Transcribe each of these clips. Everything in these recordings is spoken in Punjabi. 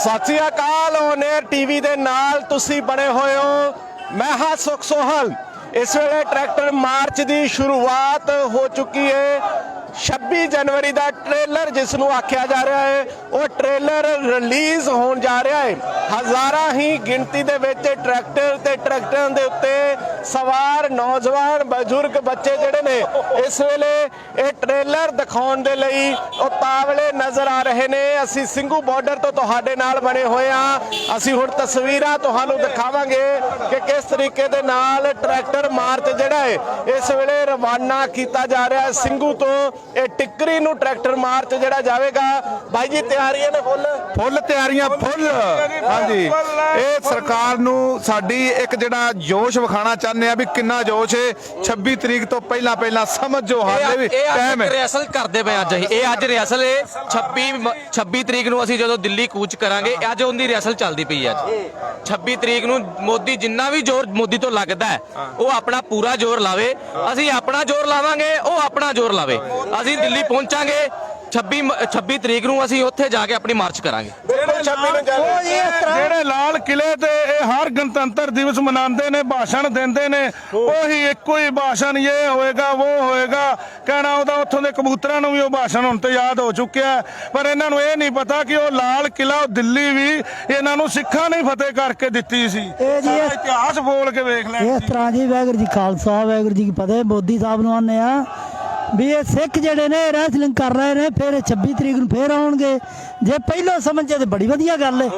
ਸਤਿ ਸ੍ਰੀ ਅਕਾਲ ਓਨੇਰ ਟੀਵੀ ਦੇ ਨਾਲ ਤੁਸੀਂ ਬਣੇ ਹੋਏ ਹੋ। ਮੈਂ ਹਾਂ ਸੁਖ ਸੋਹਲ। ਇਸ ਵੇਲੇ ਟਰੈਕਟਰ ਮਾਰਚ ਦੀ ਸ਼ੁਰੂਆਤ ਹੋ ਚੁੱਕੀ ਹੈ 26 ਜਨਵਰੀ ਦਾ ਟ੍ਰੇਲਰ ਜਿਸ ਨੂੰ ਆਖਿਆ ਜਾ ਰਿਹਾ ਹੈ, ਉਹ ਟ੍ਰੇਲਰ ਰਿਲੀਜ਼ ਹੋਣ ਜਾ ਰਿਹਾ ਹੈ। ਹਜ਼ਾਰਾਂ ਹੀ ਗਿਣਤੀ ਦੇ ਵਿੱਚ ਟਰੈਕਟਰ ਤੇ ਟਰੈਕਟਰਾਂ ਦੇ ਉੱਤੇ ਸਵਾਰ ਨੌਜਵਾਨ ਬਜ਼ੁਰਗ ਬੱਚੇ ਜਿਹੜੇ ਨੇ, ਇਸ ਵੇਲੇ ਇਹ ਟ੍ਰੇਲਰ ਦਿਖਾਉਣ ਦੇ ਲਈ ਉਤਾਵਲੇ ਨਜ਼ਰ ਆ ਰਹੇ ਨੇ। ਅਸੀਂ ਸਿੰਘੂ ਬਾਰਡਰ ਤੋਂ ਤੁਹਾਡੇ ਨਾਲ ਬਣੇ ਹੋਏ ਆ ਅਸੀਂ ਹੁਣ ਤਸਵੀਰਾਂ ਤੁਹਾਨੂੰ ਦਿਖਾਵਾਂਗੇ ਕਿ ਕਿਸ ਤਰੀਕੇ ਦੇ ਨਾਲ ਟਰੈਕਟਰ ਮਾਰਚ ਜਿਹੜਾ ਹੈ, ਇਸ ਵੇਲੇ ਰਵਾਨਾ ਕੀਤਾ ਜਾ ਰਿਹਾ ਹੈ ਸਿੰਘੂ ਤੋਂ। ਇਹ ਟਿੱਕਰੀ ਨੂੰ ਟਰੈਕਟਰ ਮਾਰਚ ਜਿਹੜਾ ਜਾਵੇਗਾ। ਬਾਈ ਜੀ ਤਿਆਰੀਆਂ ਨੇ ਫੁੱਲ? ਫੁੱਲ ਤਿਆਰੀਆਂ ਫੁੱਲ ਹਾਂਜੀ। ਇਹ ਸਰਕਾਰ ਨੂੰ ਸਾਡੀ ਇੱਕ ਜਿਹੜਾ ਜੋਸ਼ ਵਿਖਾਣਾ ਚਾਹੁੰਦੇ ਆ ਵੀ ਕਿੰਨਾ ਜੋਸ਼ ਹੈ 26 ਤਰੀਕ ਤੋਂ ਪਹਿਲਾਂ ਪਹਿਲਾਂ ਸਮਝੋ ਹਾਲੇ ਵੀ ਟਾਈਮ ਹੈ ਰਿਹਰਸਲ ਕਰਦੇ ਪਏ ਅੱਜ ਅਸੀਂ। ਇਹ ਅੱਜ ਰਿਹਰਸਲ ਹੈ 26 ਮ- 26 ਤਰੀਕ ਨੂੰ ਅਸੀਂ ਜਦੋਂ ਦਿੱਲੀ ਕੂਚ ਕਰਾਂਗੇ ਅੱਜ ਉਹਦੀ ਰਿਹਰਸਲ ਚੱਲਦੀ ਪਈ ਹੈ ਅੱਜ। 26 ਤਰੀਕ ਨੂੰ ਮੋਦੀ ਜਿੰਨਾ ਵੀ ਜ਼ੋਰ ਮੋਦੀ ਤੋਂ ਲੱਗਦਾ ਉਹ ਆਪਣਾ ਪੂਰਾ ਜ਼ੋਰ ਲਾਵੇ। ਅਸੀਂ ਆਪਣਾ ਜ਼ੋਰ ਲਾਵਾਂਗੇ ਉਹ ਆਪਣਾ ਜ਼ੋਰ ਲਾਵੇ। ਅਸੀਂ ਦਿੱਲੀ ਪਹੁੰਚਾਂਗੇ 26 ਮ- 26 ਤਰੀਕ ਨੂੰ ਅਸੀਂ ਉੱਥੇ ਜਾ ਕੇ ਆਪਣੀ ਮਾਰਚ ਕਰਾਂਗੇ। ਬਿਲਕੁਲ 26 ਨੂੰ ਜਾਵੇਗਾ ਜਿਹੜੇ ਲਾਲ ਕਿਲੇ ਤੇ ਇਹ ਹਰ ਗਣਤੰਤਰ ਦਿਵਸ ਮਨਾਉਂਦੇ ਨੇ ਭਾਸ਼ਣ ਦਿੰਦੇ ਨੇ ਉਹੀ ਇੱਕੋ ਹੀ ਭਾਸ਼ਣ ਇਹ ਹੋਏਗਾ ਉਹ ਹੋਏਗਾ। ਕਹਿਣਾ ਉਹਦਾ ਉੱਥੋਂ ਦੇ ਕਬੂਤਰਾਂ ਨੂੰ ਵੀ ਉਹ ਭਾਸ਼ਣ ਹੁਣ ਤੇ ਯਾਦ ਹੋ ਚੁੱਕਿਆ। ਪਰ ਇਹਨਾਂ ਨੂੰ ਇਹ ਨਹੀਂ ਪਤਾ ਕਿ ਉਹ ਲਾਲ ਕਿਲਾ ਉਹ ਦਿੱਲੀ ਵੀ ਇਹਨਾਂ ਨੂੰ ਸਿੱਖਾਂ ਨੇ ਫਤਿਹ ਕਰਕੇ ਦਿੱਤੀ ਸੀ। ਇਤਿਹਾਸ ਬੋਲ ਕੇ ਵੇਖ ਲੈਣ ਇਸ ਤਰ੍ਹਾਂ ਜੀ ਵਾਹਿਗੁਰੂ ਜੀ ਖਾਲਸਾ ਵਾਹਿਗੁਰੂ ਜੀ ਕੀ ਫਤਿਹ ਮੋਦੀ ਸਾਹਿਬ ਨੂੰ ਆਨੇ ਆ। ਵੀ ਇਹ ਸਿੱਖ ਜਿਹੜੇ ਨੇ ਰੈਸਲਿੰਗ ਕਰ ਰਹੇ ਨੇ ਫਿਰ ਇਹ 26 ਤਰੀਕ ਨੂੰ ਫੇਰ ਆਉਣਗੇ। ਜੇ ਪਹਿਲਾਂ ਸਮਝੇ ਤੇ ਬੜੀ ਵਧੀਆ ਗੱਲ ਹੈ।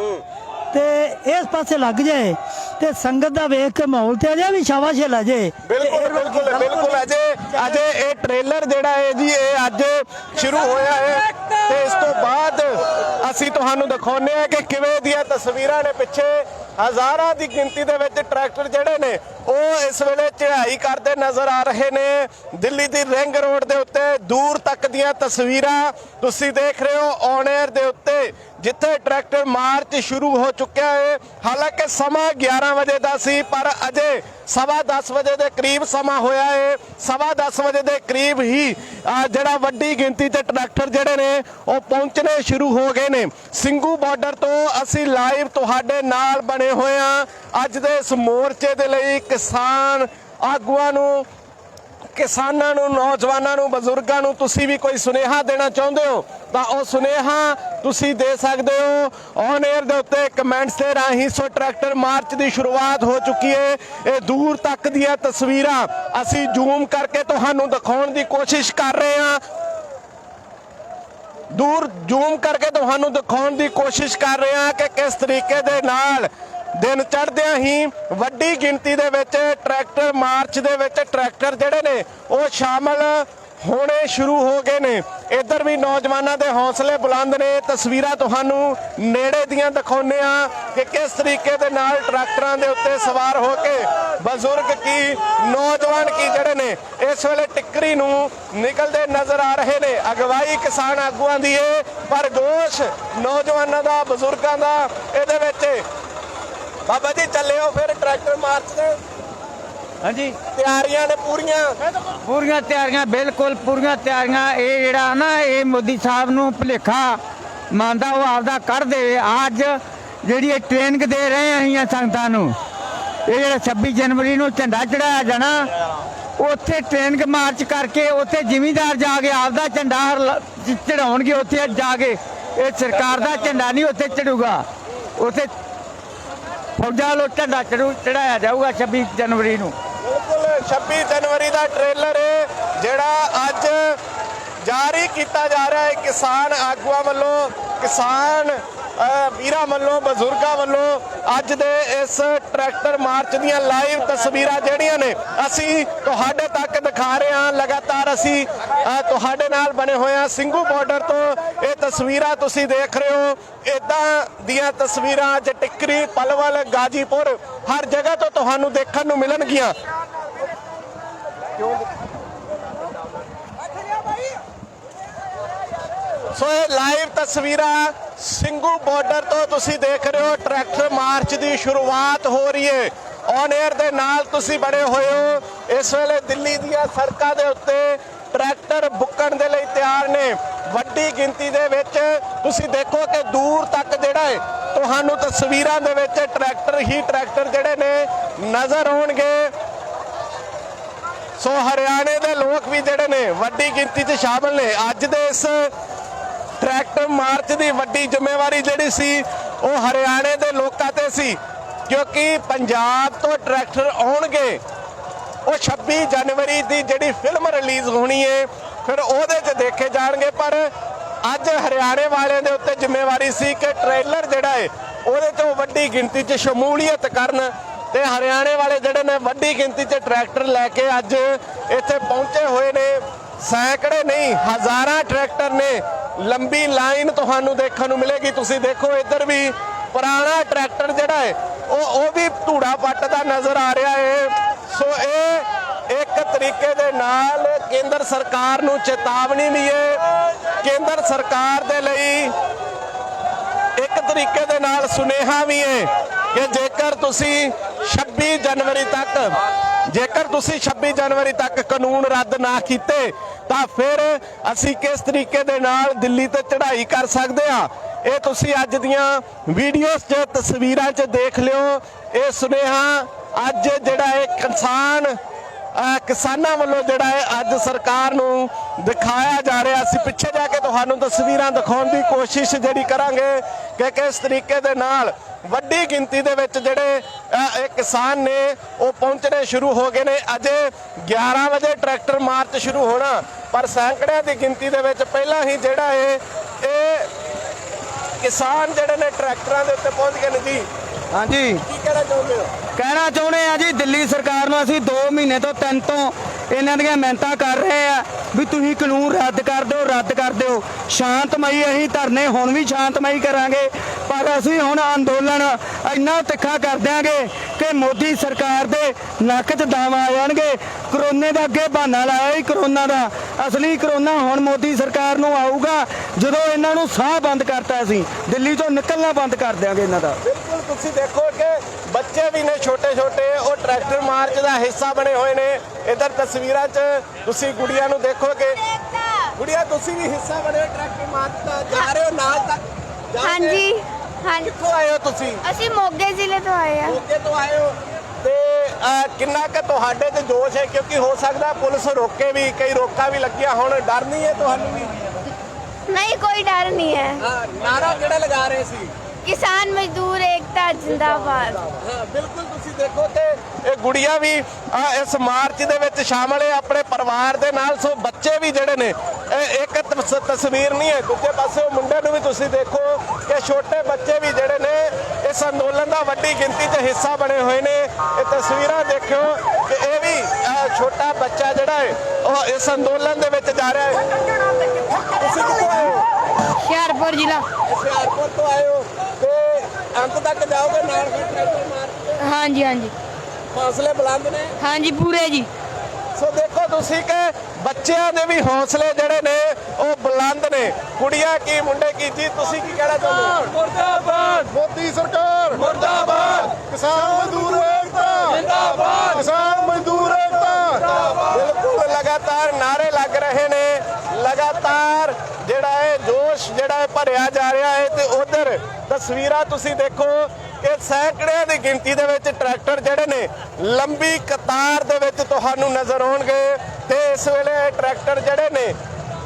ਤੇ ਇਸ ਪਾਸੇ ਲੱਗ ਜਾਏ ਤੇ ਸੰਗਤ ਦਾ ਵੇਖ ਕੇ ਮਾਹੌਲ ਤੇ ਅਜੇ ਵੀ ਸ਼ਾਬਾਸ਼ ਲੈ ਜੇ। ਬਿਲਕੁਲ ਬਿਲਕੁਲ ਬਿਲਕੁਲ ਅਜੇ ਅਜੇ ਇਹ ਟ੍ਰੇਲਰ ਜਿਹੜਾ ਹੈ ਜੀ ਇਹ ਅੱਜ ਸ਼ੁਰੂ ਹੋਇਆ ਹੈ ਤੇ ਇਸ ਤੋਂ ਬਾਅਦ ਅਸੀਂ ਤੁਹਾਨੂੰ ਦਿਖਾਉਂਦੇ ਆ ਕਿ ਕਿਵੇਂ ਦੀਆਂ ਤਸਵੀਰਾਂ ਨੇ ਪਿੱਛੇ ਹਜ਼ਾਰਾਂ ਦੀ ਗਿਣਤੀ ਦੇ ਵਿੱਚ ਟਰੈਕਟਰ ਜਿਹੜੇ ਨੇ, ਉਹ ਇਸ ਵੇਲੇ ਚੜਾਈ ਕਰਦੇ ਨਜ਼ਰ ਆ ਰਹੇ ਨੇ। ਦਿੱਲੀ ਦੀ ਰਿੰਗ ਰੋਡ ਦੇ ਉੱਤੇ ਦੂਰ ਤੱਕ ਦੀਆਂ ਤਸਵੀਰਾਂ ਤੁਸੀਂ ਦੇਖ ਰਹੇ ਹੋ ਔਨ 에ਅਰ ਦੇ ਉੱਤੇ। ਜਿੱਥੇ ਟਰੈਕਟਰ ਮਾਰਚ ਸ਼ੁਰੂ ਹੋ ਚੁੱਕਿਆ ਹੈ, ਹਾਲਾਂਕਿ ਸਮਾਂ 11 ਵਜੇ ਦਾ ਸੀ, ਪਰ ਅਜੇ ਸਵਾ 10 ਵਜੇ ਦੇ ਕਰੀਬ ਸਮਾਂ ਹੋਇਆ ਹੈ। ਸਵਾ 10 ਵਜੇ ਦੇ ਕਰੀਬ ਹੀ ਜਿਹੜਾ ਵੱਡੀ ਗਿਣਤੀ ਤੇ ਟਰੈਕਟਰ ਜਿਹੜੇ ਨੇ, ਉਹ ਪਹੁੰਚਣੇ ਸ਼ੁਰੂ ਹੋ ਗਏ ਨੇ। ਸਿੰਘੂ ਬਾਰਡਰ ਤੋਂ ਅਸੀਂ ਲਾਈਵ ਤੁਹਾਡੇ ਨਾਲ ਬਣੇ ਹੋਏ ਆ ਅੱਜ ਦੇ ਇਸ ਮੋਰਚੇ ਦੇ ਲਈ ਕਿਸਾਨ ਆਗੂਆਂ ਨੂੰ ਕਿਸਾਨਾਂ ਨੂੰ, ਨੌਜਵਾਨਾਂ ਨੂੰ, ਬਜ਼ੁਰਗਾਂ ਨੂੰ ਤੁਸੀਂ ਵੀ ਕੋਈ ਸੁਨੇਹਾ ਦੇਣਾ ਚਾਹੁੰਦੇ ਹੋ, ਤਾਂ ਉਹ ਸੁਨੇਹਾ ਤੁਸੀਂ ਦੇ ਸਕਦੇ ਹੋ। ਔਨ 에ਅਰ ਦੇ ਉੱਤੇ ਕਮੈਂਟਸ ਦੇ ਰਾਹੀਂ ਸੋ ਟਰੈਕਟਰ ਮਾਰਚ ਦੀ ਸ਼ੁਰੂਆਤ ਹੋ ਚੁੱਕੀ ਹੈ ਇਹ ਦੂਰ ਤੱਕ ਦੀਆਂ ਤਸਵੀਰਾਂ ਅਸੀਂ ਜ਼ੂਮ ਕਰਕੇ ਤੁਹਾਨੂੰ ਦਿਖਾਉਣ ਦੀ ਕੋਸ਼ਿਸ਼ ਕਰ ਰਹੇ ਹਾਂ। ਦੂਰ ਜ਼ੂਮ ਕਰਕੇ ਤੁਹਾਨੂੰ ਦਿਖਾਉਣ ਦੀ ਕੋਸ਼ਿਸ਼ ਕਰ ਰਹੇ ਹਾਂ ਕਿ ਕਿਸ ਤਰੀਕੇ ਦੇ ਨਾਲ ਦਿਨ ਚੜ੍ਹਦਿਆਂ ਹੀ ਵੱਡੀ ਗਿਣਤੀ ਦੇ ਵਿੱਚ ਟਰੈਕਟਰ ਮਾਰਚ ਦੇ ਵਿੱਚ ਟਰੈਕਟਰ ਜਿਹੜੇ ਨੇ ਉਹ ਸ਼ਾਮਲ ਹੋਣੇ ਸ਼ੁਰੂ ਹੋ ਗਏ ਨੇ। ਇੱਧਰ ਵੀ ਨੌਜਵਾਨਾਂ ਦੇ ਹੌਸਲੇ ਬੁਲੰਦ ਨੇ। ਤਸਵੀਰਾਂ ਤੁਹਾਨੂੰ ਨੇੜੇ ਦੀਆਂ ਦਿਖਾਉਂਦੇ ਆ ਕਿ ਕਿਸ ਤਰੀਕੇ ਦੇ ਨਾਲ ਟਰੈਕਟਰਾਂ ਦੇ ਉੱਤੇ ਸਵਾਰ ਹੋ ਕੇ ਬਜ਼ੁਰਗ ਕੀ, ਨੌਜਵਾਨ ਕੀ ਜਿਹੜੇ ਨੇ, ਇਸ ਵੇਲੇ ਟਿੱਕਰੀ ਨੂੰ ਨਿਕਲਦੇ ਨਜ਼ਰ ਆ ਰਹੇ ਨੇ। ਅਗਵਾਈ ਕਿਸਾਨ ਆਗੂਆਂ ਦੀ ਏ, ਪਰ ਜੋਸ਼ ਨੌਜਵਾਨਾਂ ਦਾ, ਬਜ਼ੁਰਗਾਂ ਦਾ। ਇਹਦੇ ਵਿੱਚ ਬਾਬਾ ਜੀ, ਚੱਲਿਓ ਫਿਰ ਟਰੈਕਟਰ ਮਾਰਚ ਦੇ ਹਾਂਜੀ। ਤਿਆਰੀਆਂ ਨੇ ਪੂਰੀਆਂ। ਪੂਰੀਆਂ ਤਿਆਰੀਆਂ ਬਿਲਕੁਲ ਪੂਰੀਆਂ ਤਿਆਰੀਆਂ। ਇਹ ਜਿਹੜਾ ਨਾ ਇਹ ਮੋਦੀ ਸਾਹਿਬ ਨੂੰ ਭੁਲੇਖਾ ਮੰਨਦਾ ਉਹ ਆਪਦਾ ਕੱਢ ਦੇਵੇ ਅੱਜ ਜਿਹੜੀ ਇਹ ਟ੍ਰੇਨਿੰਗ ਦੇ ਰਹੇ ਅਸੀਂ ਆ ਸੰਗਤਾਂ ਨੂੰ ਇਹ ਜਿਹੜਾ 26 ਜਨਵਰੀ ਨੂੰ ਝੰਡਾ ਚੜਾਇਆ ਜਾਣਾ ਉੱਥੇ ਟ੍ਰੇਨਿੰਗ ਮਾਰਚ ਕਰਕੇ ਉੱਥੇ ਜ਼ਿਮੀਂਦਾਰ ਜਾ ਕੇ ਆਪਦਾ ਝੰਡਾ ਚੜਾਉਣਗੇ ਉੱਥੇ ਜਾ ਕੇ। ਇਹ ਸਰਕਾਰ ਦਾ ਝੰਡਾ ਨਹੀਂ ਉੱਥੇ ਚੜੂਗਾ ਉੱਥੇ ਫੌਜਾਂ ਵੱਲੋਂ ਝੰਡਾ ਚੜੂ ਚੜਾਇਆ ਜਾਊਗਾ 26 ਜਨਵਰੀ ਨੂੰ। 26 ਜਨਵਰੀ ਦਾ ਟ੍ਰੇਲਰ ਹੈ ਜਿਹੜਾ ਅੱਜ ਜਾਰੀ ਕੀਤਾ ਜਾ ਰਿਹਾ ਹੈ ਕਿਸਾਨ ਆਗੂਆਂ ਵੱਲੋਂ, ਕਿਸਾਨ ਵੀਰਾਂ ਵੱਲੋਂ, ਬਜ਼ੁਰਗਾਂ ਵੱਲੋਂ ਅੱਜ ਦੇ ਇਸ ਟਰੈਕਟਰ ਮਾਰਚ ਦੀਆਂ ਲਾਈਵ ਤਸਵੀਰਾਂ ਜਿਹੜੀਆਂ ਨੇ, ਅਸੀਂ ਤੁਹਾਡੇ ਤੱਕ ਦਿਖਾ ਰਹੇ ਹਾਂ। ਲਗਾਤਾਰ ਅਸੀਂ ਤੁਹਾਡੇ ਨਾਲ ਬਣੇ ਹੋਏ ਹਾਂ। ਸਿੰਘੂ ਬਾਰਡਰ ਤੋਂ ਇਹ ਤਸਵੀਰਾਂ ਤੁਸੀਂ ਦੇਖ ਰਹੇ ਹੋ। ਇਦਾਂ ਦੀਆਂ ਤਸਵੀਰਾਂ ਅੱਜ ਟਿੱਕਰੀ, ਪਲਵਲ, ਗਾਜੀਪੁਰ, ਹਰ ਜਗ੍ਹਾ ਤੋਂ ਤੁਹਾਨੂੰ ਦੇਖਣ ਨੂੰ ਮਿਲਣਗੀਆਂ। ਸੋ ਇਹ ਲਾਈਵ ਤਸਵੀਰਾਂ ਸਿੰਘੂ ਬਾਰਡਰ ਤੋਂ ਤੁਸੀਂ ਦੇਖ ਰਹੇ ਹੋ, ਟਰੈਕਟਰ ਮਾਰਚ ਦੀ ਸ਼ੁਰੂਆਤ ਹੋ ਰਹੀ ਹੈ। ਔਨ 에ਅਰ ਦੇ ਨਾਲ ਤੁਸੀਂ ਬੜੇ ਹੋਏ ਹੋ। ਇਸ ਵੇਲੇ ਦਿੱਲੀ ਦੀਆਂ ਸੜਕਾਂ ਦੇ ਉੱਤੇ ਟਰੈਕਟਰ ਬੁੱਕਣ ਦੇ ਲਈ ਤਿਆਰ ਨੇ। ਵੱਡੀ ਗਿਣਤੀ ਦੇ ਵਿੱਚ ਤੁਸੀਂ ਦੇਖੋ ਕਿ ਦੂਰ ਤੱਕ ਜਿਹੜਾ ਹੈ, ਤੁਹਾਨੂੰ ਤਸਵੀਰਾਂ ਦੇ ਵਿੱਚ ਟਰੈਕਟਰ ਹੀ ਟਰੈਕਟਰ ਜਿਹੜੇ ਨੇ ਨਜ਼ਰ ਆਉਣਗੇ। ਸੋ ਹਰਿਆਣੇ ਦੇ ਲੋਕ ਵੀ ਜਿਹੜੇ ਨੇ, ਵੱਡੀ ਗਿਣਤੀ 'ਚ ਸ਼ਾਮਲ ਨੇ। ਅੱਜ ਦੇ ਇਸ ਟਰੈਕਟਰ ਮਾਰਚ ਦੀ ਵੱਡੀ ਜ਼ਿੰਮੇਵਾਰੀ ਜਿਹੜੀ ਸੀ, ਉਹ ਹਰਿਆਣੇ ਦੇ ਲੋਕਾਂ ਤੇ ਸੀ। ਕਿਉਂਕਿ ਪੰਜਾਬ ਤੋਂ ਟਰੈਕਟਰ ਆਉਣਗੇ, ਉਹ 26 ਜਨਵਰੀ ਦੀ ਜਿਹੜੀ ਫਿਲਮ ਰਿਲੀਜ਼ ਹੋਣੀ ਹੈ ਫਿਰ ਉਹਦੇ 'ਚ ਦੇਖੇ ਜਾਣਗੇ। ਪਰ ਅੱਜ ਹਰਿਆਣੇ ਵਾਲਿਆਂ ਦੇ ਉੱਤੇ ਜ਼ਿੰਮੇਵਾਰੀ ਸੀ ਕਿ ਟ੍ਰੇਲਰ ਜਿਹੜਾ ਹੈ ਉਹਦੇ ਤੋਂ ਵੱਡੀ ਗਿਣਤੀ 'ਚ ਸ਼ਮੂਲੀਅਤ ਕਰਨ ਤੇ ਹਰਿਆਣੇ ਵਾਲੇ ਜਿਹੜੇ ਨੇ ਵੱਡੀ ਗਿਣਤੀ 'ਚ ਟਰੈਕਟਰ ਲੈ ਕੇ ਅੱਜ ਇੱਥੇ ਪਹੁੰਚੇ ਹੋਏ ਨੇ। ਸੈਂਕੜੇ ਨਹੀਂ, ਹਜ਼ਾਰਾਂ ਟਰੈਕਟਰ ਨੇ। ਲੰਬੀ ਲਾਈਨ ਤੁਹਾਨੂੰ ਦੇਖਣ ਨੂੰ ਮਿਲੇਗੀ। ਤੁਸੀਂ ਦੇਖੋ ਇੱਧਰ ਵੀ ਪੁਰਾਣਾ ਟਰੈਕਟਰ ਜਿਹੜਾ ਹੈ, ਉਹ ਉਹ ਵੀ ਧੂੜਾ ਪੱਟਦਾ ਨਜ਼ਰ ਆ ਰਿਹਾ ਹੈ। ਸੋ ਇਹ ਇੱਕ ਤਰੀਕੇ ਦੇ ਨਾਲ ਕੇਂਦਰ ਸਰਕਾਰ ਨੂੰ ਚੇਤਾਵਨੀ ਵੀ ਹੈ। ਕੇਂਦਰ ਸਰਕਾਰ ਦੇ ਲਈ ਇੱਕ ਤਰੀਕੇ ਦੇ ਨਾਲ ਸੁਨੇਹਾ ਵੀ ਹੈ। ਕਿ ਜੇਕਰ ਤੁਸੀਂ 26 ਜਨਵਰੀ ਤੱਕ, ਜੇਕਰ ਤੁਸੀਂ 26 ਜਨਵਰੀ ਤੱਕ ਕਾਨੂੰਨ ਰੱਦ ਨਾ ਕੀਤੇ, ਤਾਂ ਫਿਰ ਅਸੀਂ ਕਿਸ ਤਰੀਕੇ ਦੇ ਨਾਲ ਦਿੱਲੀ ਤੇ ਚੜ੍ਹਾਈ ਕਰ ਸਕਦੇ ਹਾਂ? ਇਹ ਤੁਸੀਂ ਅੱਜ ਦੀਆਂ ਵੀਡੀਓਜ਼ 'ਚ ਤਸਵੀਰਾਂ 'ਚ ਦੇਖ ਲਿਓ। ਇਹ ਸੁਨੇਹਾ ਅੱਜ ਜਿਹੜਾ ਇਹ ਕਿਸਾਨ ਕਿਸਾਨਾਂ ਵੱਲੋਂ ਜਿਹੜਾ ਹੈ ਅੱਜ ਸਰਕਾਰ ਨੂੰ ਦਿਖਾਇਆ ਜਾ ਰਿਹਾ। ਅਸੀਂ ਪਿੱਛੇ ਜਾ ਕੇ ਤੁਹਾਨੂੰ ਤਸਵੀਰਾਂ ਦਿਖਾਉਣ ਦੀ ਕੋਸ਼ਿਸ਼ ਜਿਹੜੀ ਕਰਾਂਗੇ ਕਿ ਕਿਸ ਤਰੀਕੇ ਦੇ ਨਾਲ ਵੱਡੀ ਗਿਣਤੀ ਦੇ ਵਿੱਚ ਜਿਹੜੇ ਇਹ ਕਿਸਾਨ ਨੇ ਉਹ ਪਹੁੰਚਣੇ ਸ਼ੁਰੂ ਹੋ ਗਏ ਨੇ। ਅਜੇ 11 ਵਜੇ ਟਰੈਕਟਰ ਮਾਰਚ ਸ਼ੁਰੂ ਹੋਣਾ, ਪਰ ਸੈਂਕੜਿਆਂ ਦੀ ਗਿਣਤੀ ਦੇ ਵਿੱਚ ਪਹਿਲਾਂ ਹੀ ਜਿਹੜਾ ਹੈ ਇਹ ਕਿਸਾਨ ਜਿਹੜੇ ਨੇ ਟਰੈਕਟਰਾਂ ਦੇ ਉੱਤੇ ਪਹੁੰਚ ਗਏ ਨੇ ਜੀ। ਹਾਂਜੀ। ਕੀ ਕਹਿਣਾ ਚਾਹੁੰਦੇ ਹੋ? ਕਹਿਣਾ ਚਾਹੁੰਦੇ ਆ ਜੀ ਦਿੱਲੀ ਸਰਕਾਰ ਨੂੰ ਅਸੀਂ 2 ਮਹੀਨੇ ਤੋਂ ਤਿੰਨ ਤੋਂ ਇਹਨਾਂ ਦੀਆਂ ਮਿਹਨਤਾਂ ਕਰ ਰਹੇ ਆ ਵੀ ਤੁਸੀਂ ਕਾਨੂੰਨ ਰੱਦ ਕਰ ਦਿਓ ਰੱਦ ਕਰ ਦਿਓ। ਸ਼ਾਂਤਮਈ ਅਸੀਂ ਧਰਨੇ ਹੁਣ ਵੀ ਸ਼ਾਂਤਮਈ ਕਰਾਂਗੇ। ਪਰ ਅਸੀਂ ਹੁਣ ਅੰਦੋਲਨ ਇੰਨਾ ਤਿੱਖਾ ਕਰ ਦਿਆਂਗੇ ਕਿ ਮੋਦੀ ਸਰਕਾਰ ਦੇ ਨੱਕ 'ਚ ਦਾਵਾ ਆ ਜਾਣਗੇ। ਕਰੋਨੇ ਦਾ ਅੱਗੇ ਬਹਾਨਾ ਲਾਇਆ ਹੀ ਕਰੋਨਾ ਦਾ। ਅਸਲੀ ਕਰੋਨਾ ਹੁਣ ਮੋਦੀ ਸਰਕਾਰ ਨੂੰ ਆਊਗਾ ਜਦੋਂ ਇਹਨਾਂ ਨੂੰ ਸਾਹ ਬੰਦ ਕਰਤਾ ਅਸੀਂ ਦਿੱਲੀ ਤੋਂ ਨਿਕਲਣਾ ਬੰਦ ਕਰ ਦਿਆਂਗੇ ਇਹਨਾਂ ਦਾ। ਬਿਲਕੁਲ ਤੁਸੀਂ ਦੇਖੋ ਕਿ ਬੱਚੇ ਵੀ ਨੇ ਛੋਟੇ ਛੋਟੇ ਉਹ ਟਰੈਕਟਰ ਮਾਰਚ ਦਾ ਹਿੱਸਾ ਬਣੇ ਹੋਏ ਨੇ। ਇਧਰ ਤਸਵੀਰਾਂ 'ਚ ਤੁਸੀਂ ਗੁੜੀਆ ਨੂੰ ਦੇਖੋਗੇ ਗੁੜੀਆ ਤੁਸੀਂ ਵੀ ਹਿੱਸਾ ਬਣੇ ਹੋ ਟਰੈਕਟਰ ਮਾਰਚ ਦਾ। ਜਾ ਰਹੇ ਹੋ ਨਾਲ ਤੱਕ? ਹਾਂਜੀ। ਹਾਂਜੀ। ਕਿੱਥੋਂ ਆਏ ਹੋ ਤੁਸੀਂ? ਅਸੀਂ ਮੋਗੇ ਜ਼ਿਲ੍ਹੇ ਤੋਂ ਆਏ ਆ ਮੋਗੇ ਤੋਂ ਆਏ ਹੋ? ਤੇ ਅਹ, ਕਿੰਨਾ ਕੁ ਤੁਹਾਡੇ 'ਚ ਜੋਸ਼ ਹੈ? ਕਿਉਂਕਿ ਹੋ ਸਕਦਾ ਪੁਲਿਸ ਰੋਕੇ ਵੀ ਕਈ ਰੋਕਾਂ ਵੀ ਲੱਗੀਆਂ ਹੁਣ। ਡਰ ਨਹੀਂ ਹੈ ਤੁਹਾਨੂੰ ਵੀ? ਨਹੀਂ ਕੋਈ ਡਰ ਨਹੀਂ ਹੈ। ਹਾਂ ਨਾਰਾ ਕਿਹੜਾ ਲਗਾ ਰਹੇ ਸੀ? ਕਿਸਾਨ ਮਜ਼ਦੂਰ ਏਕਤਾ ਜਿੰਦਾਬਾਦ। ਹਾਂ ਬਿਲਕੁਲ ਤੁਸੀਂ ਦੇਖੋ ਤੇ ਇਹ ਗੁੜੀਆ ਵੀ ਇਸ ਮਾਰਚ ਦੇ ਵਿੱਚ ਸ਼ਾਮਲ ਹੈ। ਆਪਣੇ ਪਰਿਵਾਰ ਦੇ ਨਾਲ ਸੋ ਬੱਚੇ ਵੀ ਜਿਹੜੇ ਨੇ ਇੱਕ ਤਸ- ਤਸਵੀਰ ਨਹੀਂ ਹੈ ਦੂਜੇ ਪਾਸੇ ਉਹ ਮੁੰਡੇ ਨੂੰ ਵੀ ਤੁਸੀਂ ਦੇਖੋ ਕਿ ਛੋਟੇ ਬੱਚੇ ਵੀ ਜਿਹੜੇ ਨੇ ਇਸ ਅੰਦੋਲਨ ਦਾ ਵੱਡੀ ਗਿਣਤੀ 'ਚ ਹਿੱਸਾ ਬਣੇ ਹੋਏ ਨੇ। ਇਹ ਤਸਵੀਰਾਂ ਦੇਖਿਓ ਕਿ ਇਹ ਵੀ ਛੋਟਾ ਬੱਚਾ ਜਿਹੜਾ ਹੈ ਉਹ ਇਸ ਅੰਦੋਲਨ ਦੇ ਵਿੱਚ ਜਾ ਰਿਹਾ ਹੈ। ਤੁਸੀਂ ਕਿੱਥੋਂ ਆਏ ਹੋ? ਹੁਸ਼ਿਆਰਪੁਰ ਜ਼ਿਲ੍ਹਾ। ਹੁਸ਼ਿਆਰਪੁਰ ਤੋਂ ਆਏ ਹੋ ਤੇ ਅੰਤ ਤੱਕ ਜਾਓਗੇ ਨਾਲ ਫਿਰ ਟਰੈਕਟਰ ਮਾਰ ਹਾਂਜੀ ਹਾਂਜੀ। ਹੌਸਲੇ ਬੁਲੰਦ ਨੇ? ਹਾਂਜੀ ਪੂਰੇ ਜੀ। ਸੋ ਦੇਖੋ ਤੁਸੀਂ ਕਿ ਬੱਚਿਆਂ ਦੇ ਵੀ ਹੌਸਲੇ ਜਿਹੜੇ ਨੇ ਉਹ ਬੁਲੰਦ ਨੇ। ਕੁੜੀਆਂ ਕੀ ਮੁੰਡੇ ਕੀ? ਜੀ ਤੁਸੀਂ ਕੀ ਕਹਿਣਾ ਚਾਹੁੰਦੇ ਹੋ? ਮੁਰਦਾਬਾਦ! ਮੋਦੀ ਸਰਕਾਰ! ਮੁਰਦਾਬਾਦ! ਕਿਸਾਨ ਮਜ਼ਦੂਰ ਏਕਤਾ! ਜਿੰਦਾਬਾਦ ਕਿਸਾਨ ਮਜ਼ਦੂਰ ਏਕਤਾ! ਬਿਲਕੁਲ ਲਗਾਤਾਰ ਨਾਰੇ ਲੱਗ ਰਹੇ ਨੇ। ਲਗਾਤਾਰ ਹੈ ਜਿਹੜਾ ਹੈ ਭਰਿਆ ਜਾ ਰਿਹਾ ਹੈ ਤੇ ਉਧਰ ਤਸਵੀਰਾਂ ਤੁਸੀਂ ਦੇਖੋ ਕਿ ਸੈਂਕੜਿਆਂ ਦੀ ਗਿਣਤੀ ਦੇ ਵਿੱਚ ਟਰੈਕਟਰ ਜਿਹੜੇ ਨੇ ਲੰਬੀ ਕਤਾਰ ਦੇ ਵਿੱਚ ਤੁਹਾਨੂੰ ਨਜ਼ਰ ਆਉਣਗੇ ਤੇ ਇਸ ਵੇਲੇ ਇਹ ਟਰੈਕਟਰ ਜਿਹੜੇ ਨੇ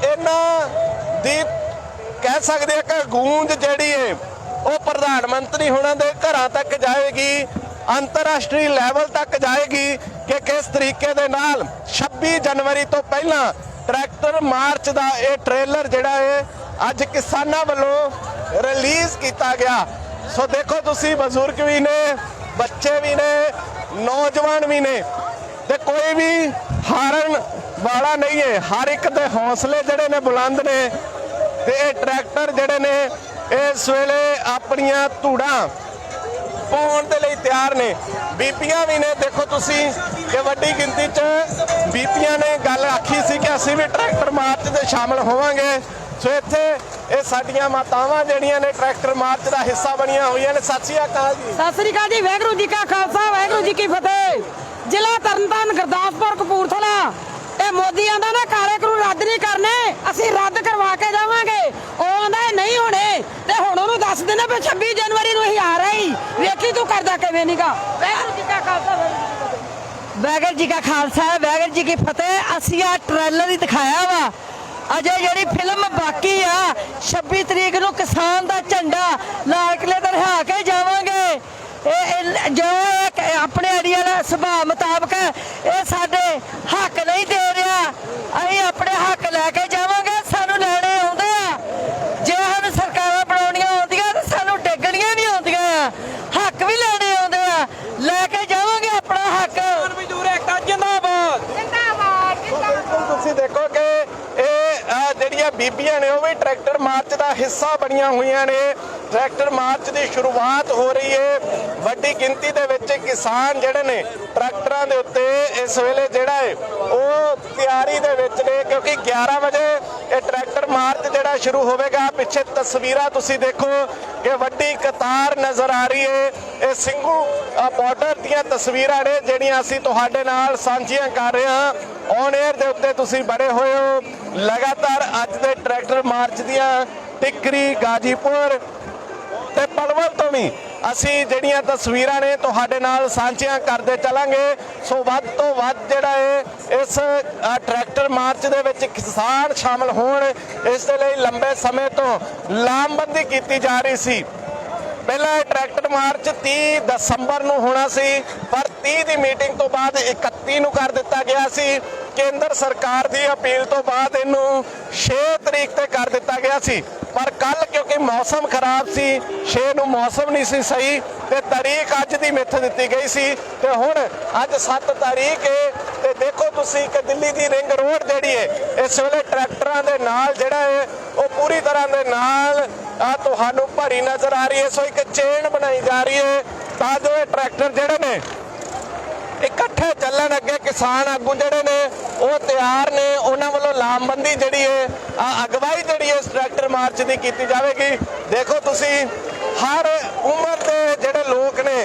ਇਹਨਾਂ ਦੀ ਕਹਿ ਸਕਦੇ ਆ ਕਿ ਗੂੰਜ ਜਿਹੜੀ ਹੈ ਉਹ ਪ੍ਰਧਾਨ ਮੰਤਰੀ ਹੋਣਾ ਦੇ ਘਰਾਂ ਤੱਕ ਜਾਏਗੀ, ਅੰਤਰਰਾਸ਼ਟਰੀ ਲੈਵਲ ਤੱਕ ਜਾਏਗੀ ਕਿ ਕਿਸ ਤਰੀਕੇ ਦੇ ਨਾਲ 26 ਜਨਵਰੀ ਤੋਂ ਪਹਿਲਾਂ ਟਰੈਕਟਰ ਮਾਰਚ ਦਾ ਇਹ ਟ੍ਰੇਲਰ ਜਿਹੜਾ ਹੈ ਅੱਜ ਕਿਸਾਨਾਂ ਵੱਲੋਂ ਰਿਲੀਜ਼ ਕੀਤਾ ਗਿਆ। ਸੋ ਦੇਖੋ ਤੁਸੀਂ ਬਜ਼ੁਰਗ ਵੀ ਨੇ, ਬੱਚੇ ਵੀ ਨੇ, ਨੌਜਵਾਨ ਵੀ ਨੇ ਤੇ ਕੋਈ ਵੀ ਹਾਰਨ ਵਾਲਾ ਨਹੀਂ ਹੈ। ਹਰ ਇੱਕ ਦੇ ਹੌਸਲੇ ਜਿਹੜੇ ਨੇ ਬੁਲੰਦ ਨੇ ਤੇ ਇਹ ਟਰੈਕਟਰ ਜਿਹੜੇ ਨੇ, ਇਸ ਵੇਲੇ ਆਪਣੀਆਂ ਧੂੜਾਂ ਪਾਉਣ ਦੇ ਲਈ ਤਿਆਰ ਨੇ। ਬੀਪੀਆਂ ਵੀ ਨੇ, ਦੇਖੋ ਤੁਸੀਂ ਕਿ ਵੱਡੀ ਗਿਣਤੀ 'ਚ ਬੀਪੀਆਂ ਨੇ ਗੱਲ ਆਖੀ ਸੀ ਕਿ ਅਸੀਂ ਵੀ ਟਰੈਕਟਰ ਮਾਰਚ 'ਤੇ ਸ਼ਾਮਲ ਹੋਵਾਂਗੇ। ਸੋ ਇੱਥੇ ਇਹ ਸਾਡੀਆਂ ਮਾਤਾਵਾਂ ਜਿਹੜੀਆਂ ਨੇ ਟਰੈਕਟਰ ਮਾਰਚ ਦਾ ਹਿੱਸਾ ਬਣੀਆਂ ਹੋਈਆਂ ਨੇ। ਸਤਿ ਸ਼੍ਰੀ ਅਕਾਲ ਜੀ। ਸਤਿ ਸ੍ਰੀ ਅਕਾਲ ਜੀ ਵਾਹਿਗੁਰੂ ਜੀ ਕਾ ਖਾਲਸਾ ਵਾਹਿਗੁਰੂ ਜੀ ਕੀ ਫਤਿਹ। ਜ਼ਿਲ੍ਹਾ ਤਰਨਤਾਰਨ ਗੁਰਦਾਸਪੁਰ ਕਪੂਰਥਲਾ। ਇਹ ਮੋਦੀ ਆਂਦਾ ਨਾ ਕਾਨੂੰਨ ਰੱਦ ਨਹੀਂ ਕਰਨੇ ਅਸੀਂ ਰੱਦ ਕਰਵਾ ਕੇ ਜਾਵਾਂਗੇ। ਉਹ ਆਂਦਾ ਨਹੀਂ ਹੋਣੇ ਤੇ ਹੁਣ ਉਹਨੂੰ ਦੱਸ ਦੇਣਾ ਵੀ 26 ਜਨਵਰੀ ਨੂੰ ਅਸੀਂ ਆ ਰਹੇ ਹੀ ਵੇਖੀ ਤੂੰ ਕਰਦਾ ਕਿਵੇਂ ਨੀਗਾ। ਵਾਹਿਗੁਰੂ ਜੀ ਕਾ ਖਾਲਸਾ ਵਾਹਿਗੁਰੂ ਜੀ ਕੀ ਫਤਿਹ। ਵਾਹਿਗੁਰੂ ਜੀ ਕਾ ਖਾਲਸਾ ਵਾਹਿਗੁਰੂ ਜੀ ਕੀ ਫਤਿਹ। ਅਸੀਂ ਆ ਟ੍ਰੇਲਰ ਹੀ ਦਿਖਾਇਆ ਵਾ। ਅਜੇ ਜਿਹੜੀ ਫਿਲਮ ਬਾਕੀ ਆ 26 ਤਰੀਕ ਨੂੰ ਕਿਸਾਨ ਦਾ ਝੰਡਾ ਲਾਲ ਕਿਲੇ ਤੇ ਰਹਾ ਕੇ ਜਾਵਾਂਗੇ। ਇਹ ਜੋ ਆਪਣੇ ਏਰੀਆ ਦਾ ਸੁਭਾਅ ਮੁਤਾਬਕ ਇਹ ਸਾਡੇ ਹੱਕ ਨਹੀਂ ਦੇ ਰਿਹਾ। ਅਸੀਂ ਆਪਣੇ ਹੱਕ ਲੈ ਕੇ ਜਾ ਜਿਹੜੀਆਂ ਬੀਬੀਆਂ ਨੇ ਉਹ ਵੀ ਟਰੈਕਟਰ ਮਾਰਚ ਦਾ ਹਿੱਸਾ ਬਣੀਆਂ ਹੋਈਆਂ ਨੇ। ਟਰੈਕਟਰ ਮਾਰਚ ਦੀ ਸ਼ੁਰੂਆਤ ਹੋ ਰਹੀ ਹੈ ਵੱਡੀ ਗਿਣਤੀ ਦੇ ਵਿੱਚ ਕਿਸਾਨ ਜਿਹੜੇ ਨੇ ਟਰੈਕਟਰਾਂ ਦੇ ਉੱਤੇ ਇਸ ਵੇਲੇ ਜਿਹੜਾ ਹੈ ਉਹ ਤਿਆਰੀ ਦੇ ਵਿੱਚ ਨੇ ਕਿਉਂਕਿ 11 ਵਜੇ ਇਹ ਟਰੈਕਟਰ ਮਾਰਚ ਜਿਹੜਾ ਸ਼ੁਰੂ ਹੋਵੇਗਾ। ਪਿੱਛੇ ਤਸਵੀਰਾਂ ਤੁਸੀਂ ਦੇਖੋ ਕਿ ਵੱਡੀ ਕਤਾਰ ਨਜ਼ਰ ਆ ਰਹੀ ਹੈ ਇਹ ਸਿੰਘੂ ਬਾਰਡਰ ਦੀਆਂ ਤਸਵੀਰਾਂ ਨੇ ਜਿਹੜੀਆਂ ਅਸੀਂ ਤੁਹਾਡੇ ਨਾਲ ਸਾਂਝੀਆਂ ਕਰ ਰਹੇ ਹਾਂ। ਔਨ 에ਅਰ ਦੇ ਉੱਤੇ ਤੁਸੀਂ ਬਣੇ ਹੋਏ ਹੋ। ਲਗਾਤਾਰ ਅੱਜ ਦੇ ਟਰੈਕਟਰ ਮਾਰਚ ਦੀਆਂ ਟਿਕਰੀ, ਗਾਜੀਪੁਰ ਤੇ ਪਲਵਲ ਤੋਂ ਵੀ ਅਸੀਂ ਜਿਹੜੀਆਂ ਤਸਵੀਰਾਂ ਨੇ ਤੁਹਾਡੇ ਨਾਲ ਸਾਂਝੀਆਂ ਕਰਦੇ ਚੱਲਾਂਗੇ। ਸੋ ਵੱਧ ਤੋਂ ਵੱਧ ਜਿਹੜਾ ਹੈ ਇਸ ਟਰੈਕਟਰ ਮਾਰਚ ਦੇ ਵਿੱਚ ਕਿਸਾਨ ਸ਼ਾਮਲ ਹੋਣ। ਇਸ ਦੇ ਲਈ ਲੰਬੇ ਸਮੇਂ ਤੋਂ ਲਾਮਬੰਦੀ ਕੀਤੀ ਜਾ ਰਹੀ ਸੀ। ਪਹਿਲਾਂ ਇਹ ਟਰੈਕਟਰ ਮਾਰਚ 30 ਦਸੰਬਰ ਨੂੰ ਹੋਣਾ ਸੀ, ਪਰ 30 ਦੀ ਮੀਟਿੰਗ ਤੋਂ ਬਾਅਦ 31 ਨੂੰ ਕਰ ਦਿੱਤਾ ਗਿਆ ਸੀ। ਕੇਂਦਰ ਸਰਕਾਰ ਦੀ ਅਪੀਲ ਤੋਂ ਬਾਅਦ ਇਹਨੂੰ 6 ਤਰੀਕ ਤੇ ਕਰ ਦਿੱਤਾ ਗਿਆ ਸੀ। ਪਰ ਕੱਲ ਕਿਉਂਕਿ ਮੌਸਮ ਖਰਾਬ ਸੀ 6 ਨੂੰ ਮੌਸਮ ਨਹੀਂ ਸੀ ਸਹੀ, ਤੇ ਤਾਰੀਖ ਅੱਜ ਦੀ ਮਿੱਥ ਦਿੱਤੀ ਗਈ ਸੀ। ਤੇ ਹੁਣ ਅੱਜ 7 ਤਾਰੀਖ ਹੈ ਤੇ ਦੇਖੋ ਤੁਸੀਂ ਕਿ ਦਿੱਲੀ ਦੀ ਰਿੰਗ ਰੋਡ ਜਿਹੜੀ ਹੈ ਇਸ ਵੇਲੇ ਟਰੈਕਟਰਾਂ ਦੇ ਨਾਲ ਜਿਹੜਾ ਹੈ ਉਹ ਪੂਰੀ ਤਰ੍ਹਾਂ ਦੇ ਨਾਲ ਆ ਤੁਹਾਨੂੰ ਭਰੀ ਨਜ਼ਰ ਆ ਰਹੀ ਹੈ ਸੋ ਇੱਕ ਚੇਨ ਬਣਾਈ ਜਾ ਰਹੀ ਹੈ ਤਾਂ ਜੋ ਇਹ ਟਰੈਕਟਰ ਜਿਹੜੇ ਨੇ ਇਕੱਠੇ ਚੱਲਣ ਅੱਗੇ ਕਿਸਾਨ ਆਗੂ ਜਿਹੜੇ ਨੇ, ਉਹ ਤਿਆਰ ਨੇ। ਉਹਨਾਂ ਵੱਲੋਂ ਲਾਮਬੰਦੀ ਜਿਹੜੀ ਹੈ ਅਗਵਾਈ ਜਿਹੜੀ ਹੈ ਇਸ ਟਰੈਕਟਰ ਮਾਰਚ ਦੀ ਕੀਤੀ ਜਾਵੇਗੀ। ਦੇਖੋ ਤੁਸੀਂ, ਹਰ ਉਮਰ ਦੇ ਜਿਹੜੇ ਲੋਕ ਨੇ,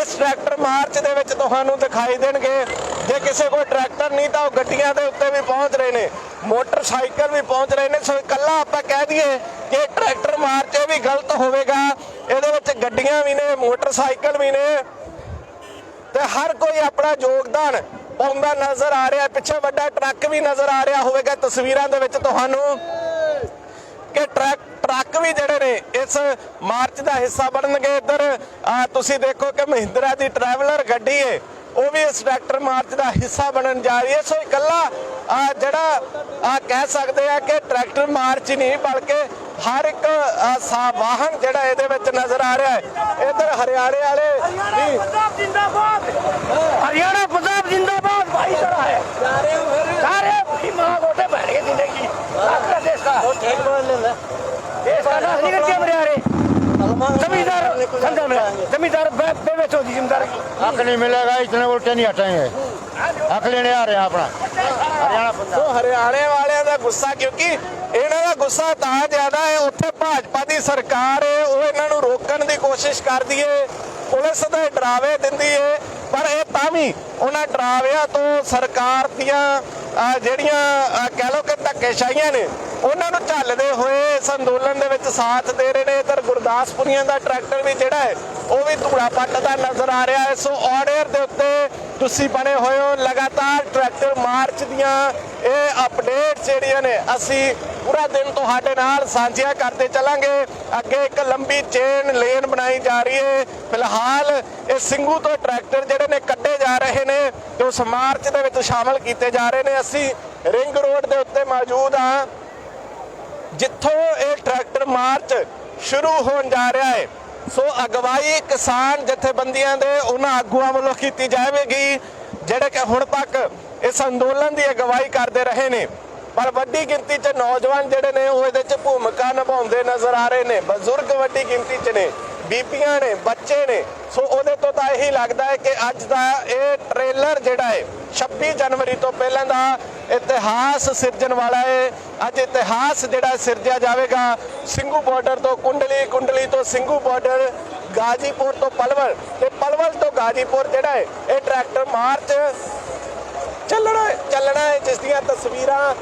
ਇਸ ਟਰੈਕਟਰ ਮਾਰਚ ਦੇ ਵਿੱਚ ਤੁਹਾਨੂੰ ਦਿਖਾਈ ਦੇਣਗੇ। ਜੇ ਕਿਸੇ ਕੋਲ ਟਰੈਕਟਰ ਨਹੀਂ, ਤਾਂ ਉਹ ਗੱਡੀਆਂ ਦੇ ਉੱਤੇ ਵੀ ਪਹੁੰਚ ਰਹੇ ਨੇ। ਮੋਟਰਸਾਈਕਲ ਵੀ ਪਹੁੰਚ ਰਹੇ ਨੇ। ਸੋ ਇਕੱਲਾ ਆਪਾਂ ਕਹਿ ਦਈਏ ਕਿ ਟਰੈਕਟਰ ਮਾਰਚ ਇਹ ਵੀ ਗਲਤ ਹੋਵੇਗਾ। ਇਹਦੇ ਵਿੱਚ ਗੱਡੀਆਂ ਵੀ ਨੇ, ਮੋਟਰਸਾਈਕਲ ਵੀ ਨੇ। ਤੇ ਹਰ ਕੋਈ ਆਪਣਾ ਯੋਗਦਾਨ ਪਾਉਂਦਾ ਨਜ਼ਰ ਆ ਰਿਹਾ ਪਿੱਛੇ ਵੱਡਾ ਟਰੱਕ ਵੀ ਨਜ਼ਰ ਆ ਰਿਹਾ ਹੋਵੇਗਾ। ਤਸਵੀਰਾਂ ਦੇ ਵਿੱਚ ਤੁਹਾਨੂੰ ਕਿ ਟਰੱਕ ਟਰੱਕ ਵੀ ਜਿਹੜੇ ਨੇ, ਇਸ ਮਾਰਚ ਦਾ ਹਿੱਸਾ ਬਣਨਗੇ। ਇੱਧਰ ਤੁਸੀਂ ਦੇਖੋ ਕਿ ਮਹਿੰਦਰਾ ਦੀ ਟਰੈਵਲਰ ਗੱਡੀ ਹੈ ਉਹ ਵੀ ਇਸ ਟਰੈਕਟਰ ਮਾਰਚ ਦਾ ਹਿੱਸਾ ਬਣਨ ਜਾ ਰਹੀ ਹੈ ਸੋ ਇਕੱਲਾ ਜਿਹੜਾ, ਆ, ਕਹਿ ਸਕਦੇ ਆ ਕਿ ਟਰੈਕਟਰ ਮਾਰਚ ਹੀ ਨਹੀਂ, ਬਲਕਿ ਹਰ ਇੱਕ ਆ, ਸਾ ਵਾਹਨ ਜਿਹੜਾ ਇਹਦੇ ਵਿੱਚ ਨਜ਼ਰ ਆ ਰਿਹਾ ਹੈ ਇੱਧਰ ਹਰਿਆਣੇ ਵਾਲੇ ਵੀ हरियाणा पंजाब जिंदाबाद भाई तरह है सारे भाई माँ गोटे बैठ के जिंदगी आपका देश का देश का नाश नहीं करके मेरे यारे जमींदार समझा मेरा जमींदार बे- बेवेच होती जिम्मेदार हक नहीं मिलेगा इतने उल्टे नहीं हटेंगे हक लेने आ रहे हैं अपना हरियाणा पंजाब ਸੋ ਹਰਿਆਣੇ ਵਾਲਿਆਂ ਦਾ ਗੁੱਸਾ, ਕਿਉਂਕਿ ਇਹਨਾਂ ਦਾ ਗੁੱਸਾ ਤਾਂ ਜ਼ਿਆਦਾ ਹੈ, ਉੱਥੇ ਭਾਜਪਾ ਦੀ ਸਰਕਾਰ ਹੈ, ਉਹ ਇਹਨਾਂ ਨੂੰ ਰੋਕਣ ਦੀ ਕੋਸ਼ਿਸ਼ ਕਰਦੀ ਹੈ, ਪੁਲਿਸ ਦੇ ਡਰਾਵੇ ਦਿੰਦੀ ਹੈ, ਪਰ ਇਹ ਤਾਂ ਵੀ ਉਹਨਾਂ ਡਰਾਵਿਆਂ ਤੋਂ ਸਰਕਾਰ ਦੀਆਂ ਜਿਹੜੀਆਂ ਕਹਿ ਲਓ ਕਿ ਧੱਕੇਸ਼ਾਹੀਆਂ ਨੇ, ਉਹਨਾਂ ਨੂੰ ਝੱਲਦੇ ਹੋਏ ਇਸ ਅੰਦੋਲਨ ਦੇ ਵਿੱਚ ਸਾਥ ਦੇ ਰਹੇ ਨੇ। ਇਧਰ ਗੁਰਦਾਸਪੁਰੀਆਂ ਦਾ ਟਰੈਕਟਰ ਵੀ ਜਿਹੜਾ ਹੈ, ਉਹ ਵੀ ਧੂੜਾ ਪੱਟਦਾ ਨਜ਼ਰ ਆ ਰਿਹਾ ਹੈ। ਸੋ ਆਰਡਰ ਦੇ ਉੱਤੇ ਤੁਸੀਂ ਬਣੇ ਹੋਏ ਹੋ। ਲਗਾਤਾਰ ਟਰੈਕਟਰ ਮਾਰਚ ਦੀਆਂ ਇਹ ਅਪਡੇਟ ਜਿਹੜੀਆਂ ਨੇ, ਅਸੀਂ ਪੂਰਾ ਦਿਨ ਤੁਹਾਡੇ ਨਾਲ ਸਾਂਝੀਆਂ ਕਰਦੇ ਚੱਲਾਂਗੇ। ਅੱਗੇ ਇੱਕ ਲੰਬੀ ਚੇਨ ਲੇਨ ਬਣਾਈ ਜਾ ਰਹੀ ਹੈ। ਫਿਲਹਾਲ ਇਹ ਸਿੰਘੂ ਤੋਂ ਟਰੈਕਟਰ ਜਿਹੜੇ ਨੇ ਕੱਢੇ ਜਾ ਰਹੇ ਨੇ ਤੇ ਉਸ ਮਾਰਚ ਦੇ ਵਿੱਚ ਸ਼ਾਮਲ ਕੀਤੇ ਜਾ ਰਹੇ ਨੇ। ਅਸੀਂ ਰਿੰਗ ਰੋਡ ਦੇ ਉੱਤੇ ਮੌਜੂਦ ਹਾਂ, ਜਿੱਥੋਂ ਇਹ ਟਰੈਕਟਰ ਮਾਰਚ ਸ਼ੁਰੂ ਹੋਣ ਜਾ ਰਿਹਾ ਹੈ। ਸੋ ਅਗਵਾਈ ਕਿਸਾਨ ਜਥੇਬੰਦੀਆਂ ਦੇ ਉਹਨਾਂ ਆਗੂਆਂ ਵੱਲੋਂ ਕੀਤੀ ਜਾਵੇਗੀ, ਜਿਹੜੇ ਕਿ ਹੁਣ ਤੱਕ ਇਸ ਅੰਦੋਲਨ ਦੀ ਅਗਵਾਈ ਕਰਦੇ ਰਹੇ ਨੇ। ਪਰ ਵੱਡੀ ਗਿਣਤੀ 'ਚ ਨੌਜਵਾਨ ਜਿਹੜੇ ਨੇ, ਉਹ ਇਹਦੇ 'ਚ ਭੂਮਿਕਾ ਨਿਭਾਉਂਦੇ ਨਜ਼ਰ ਆ ਰਹੇ ਨੇ। ਬਜ਼ੁਰਗ ਵੱਡੀ ਗਿਣਤੀ 'ਚ ਨੇ, ਬੀਬੀਆਂ ਨੇ, ਬੱਚੇ ਨੇ। ਸੋ ਉਹਦੇ ਤੋਂ ਤਾਂ ਇਹੀ ਲੱਗਦਾ ਹੈ ਕਿ ਅੱਜ ਦਾ ਇਹ ਟ੍ਰੇਲਰ ਜਿਹੜਾ ਹੈ 26 ਜਨਵਰੀ ਤੋਂ ਪਹਿਲਾਂ ਦਾ ਇਤਿਹਾਸ ਸਿਰਜਣ ਵਾਲਾ ਹੈ। ਅੱਜ ਇਤਿਹਾਸ ਜਿਹੜਾ ਸਿਰਜਿਆ ਜਾਵੇਗਾ, ਸਿੰਘੂ ਬਾਰਡਰ ਤੋਂ ਕੁੰਡਲੀ ਕੁੰਡਲੀ ਤੋਂ ਸਿੰਘੂ ਬਾਰਡਰ ਗਾਜੀਪੁਰ ਤੋਂ ਪਲਵਲ। ਤੇ ਪਲਵਲ ਤੋਂ ਗਾਜੀਪੁਰ ਜਿਹੜਾ ਹੈ, ਇਹ ਟਰੈਕਟਰ ਮਾਰਚ ਚੱਲਣਾ ਚੱਲਣਾ ਹੈ, ਜਿਸ ਦੀਆਂ ਤਸਵੀਰਾਂ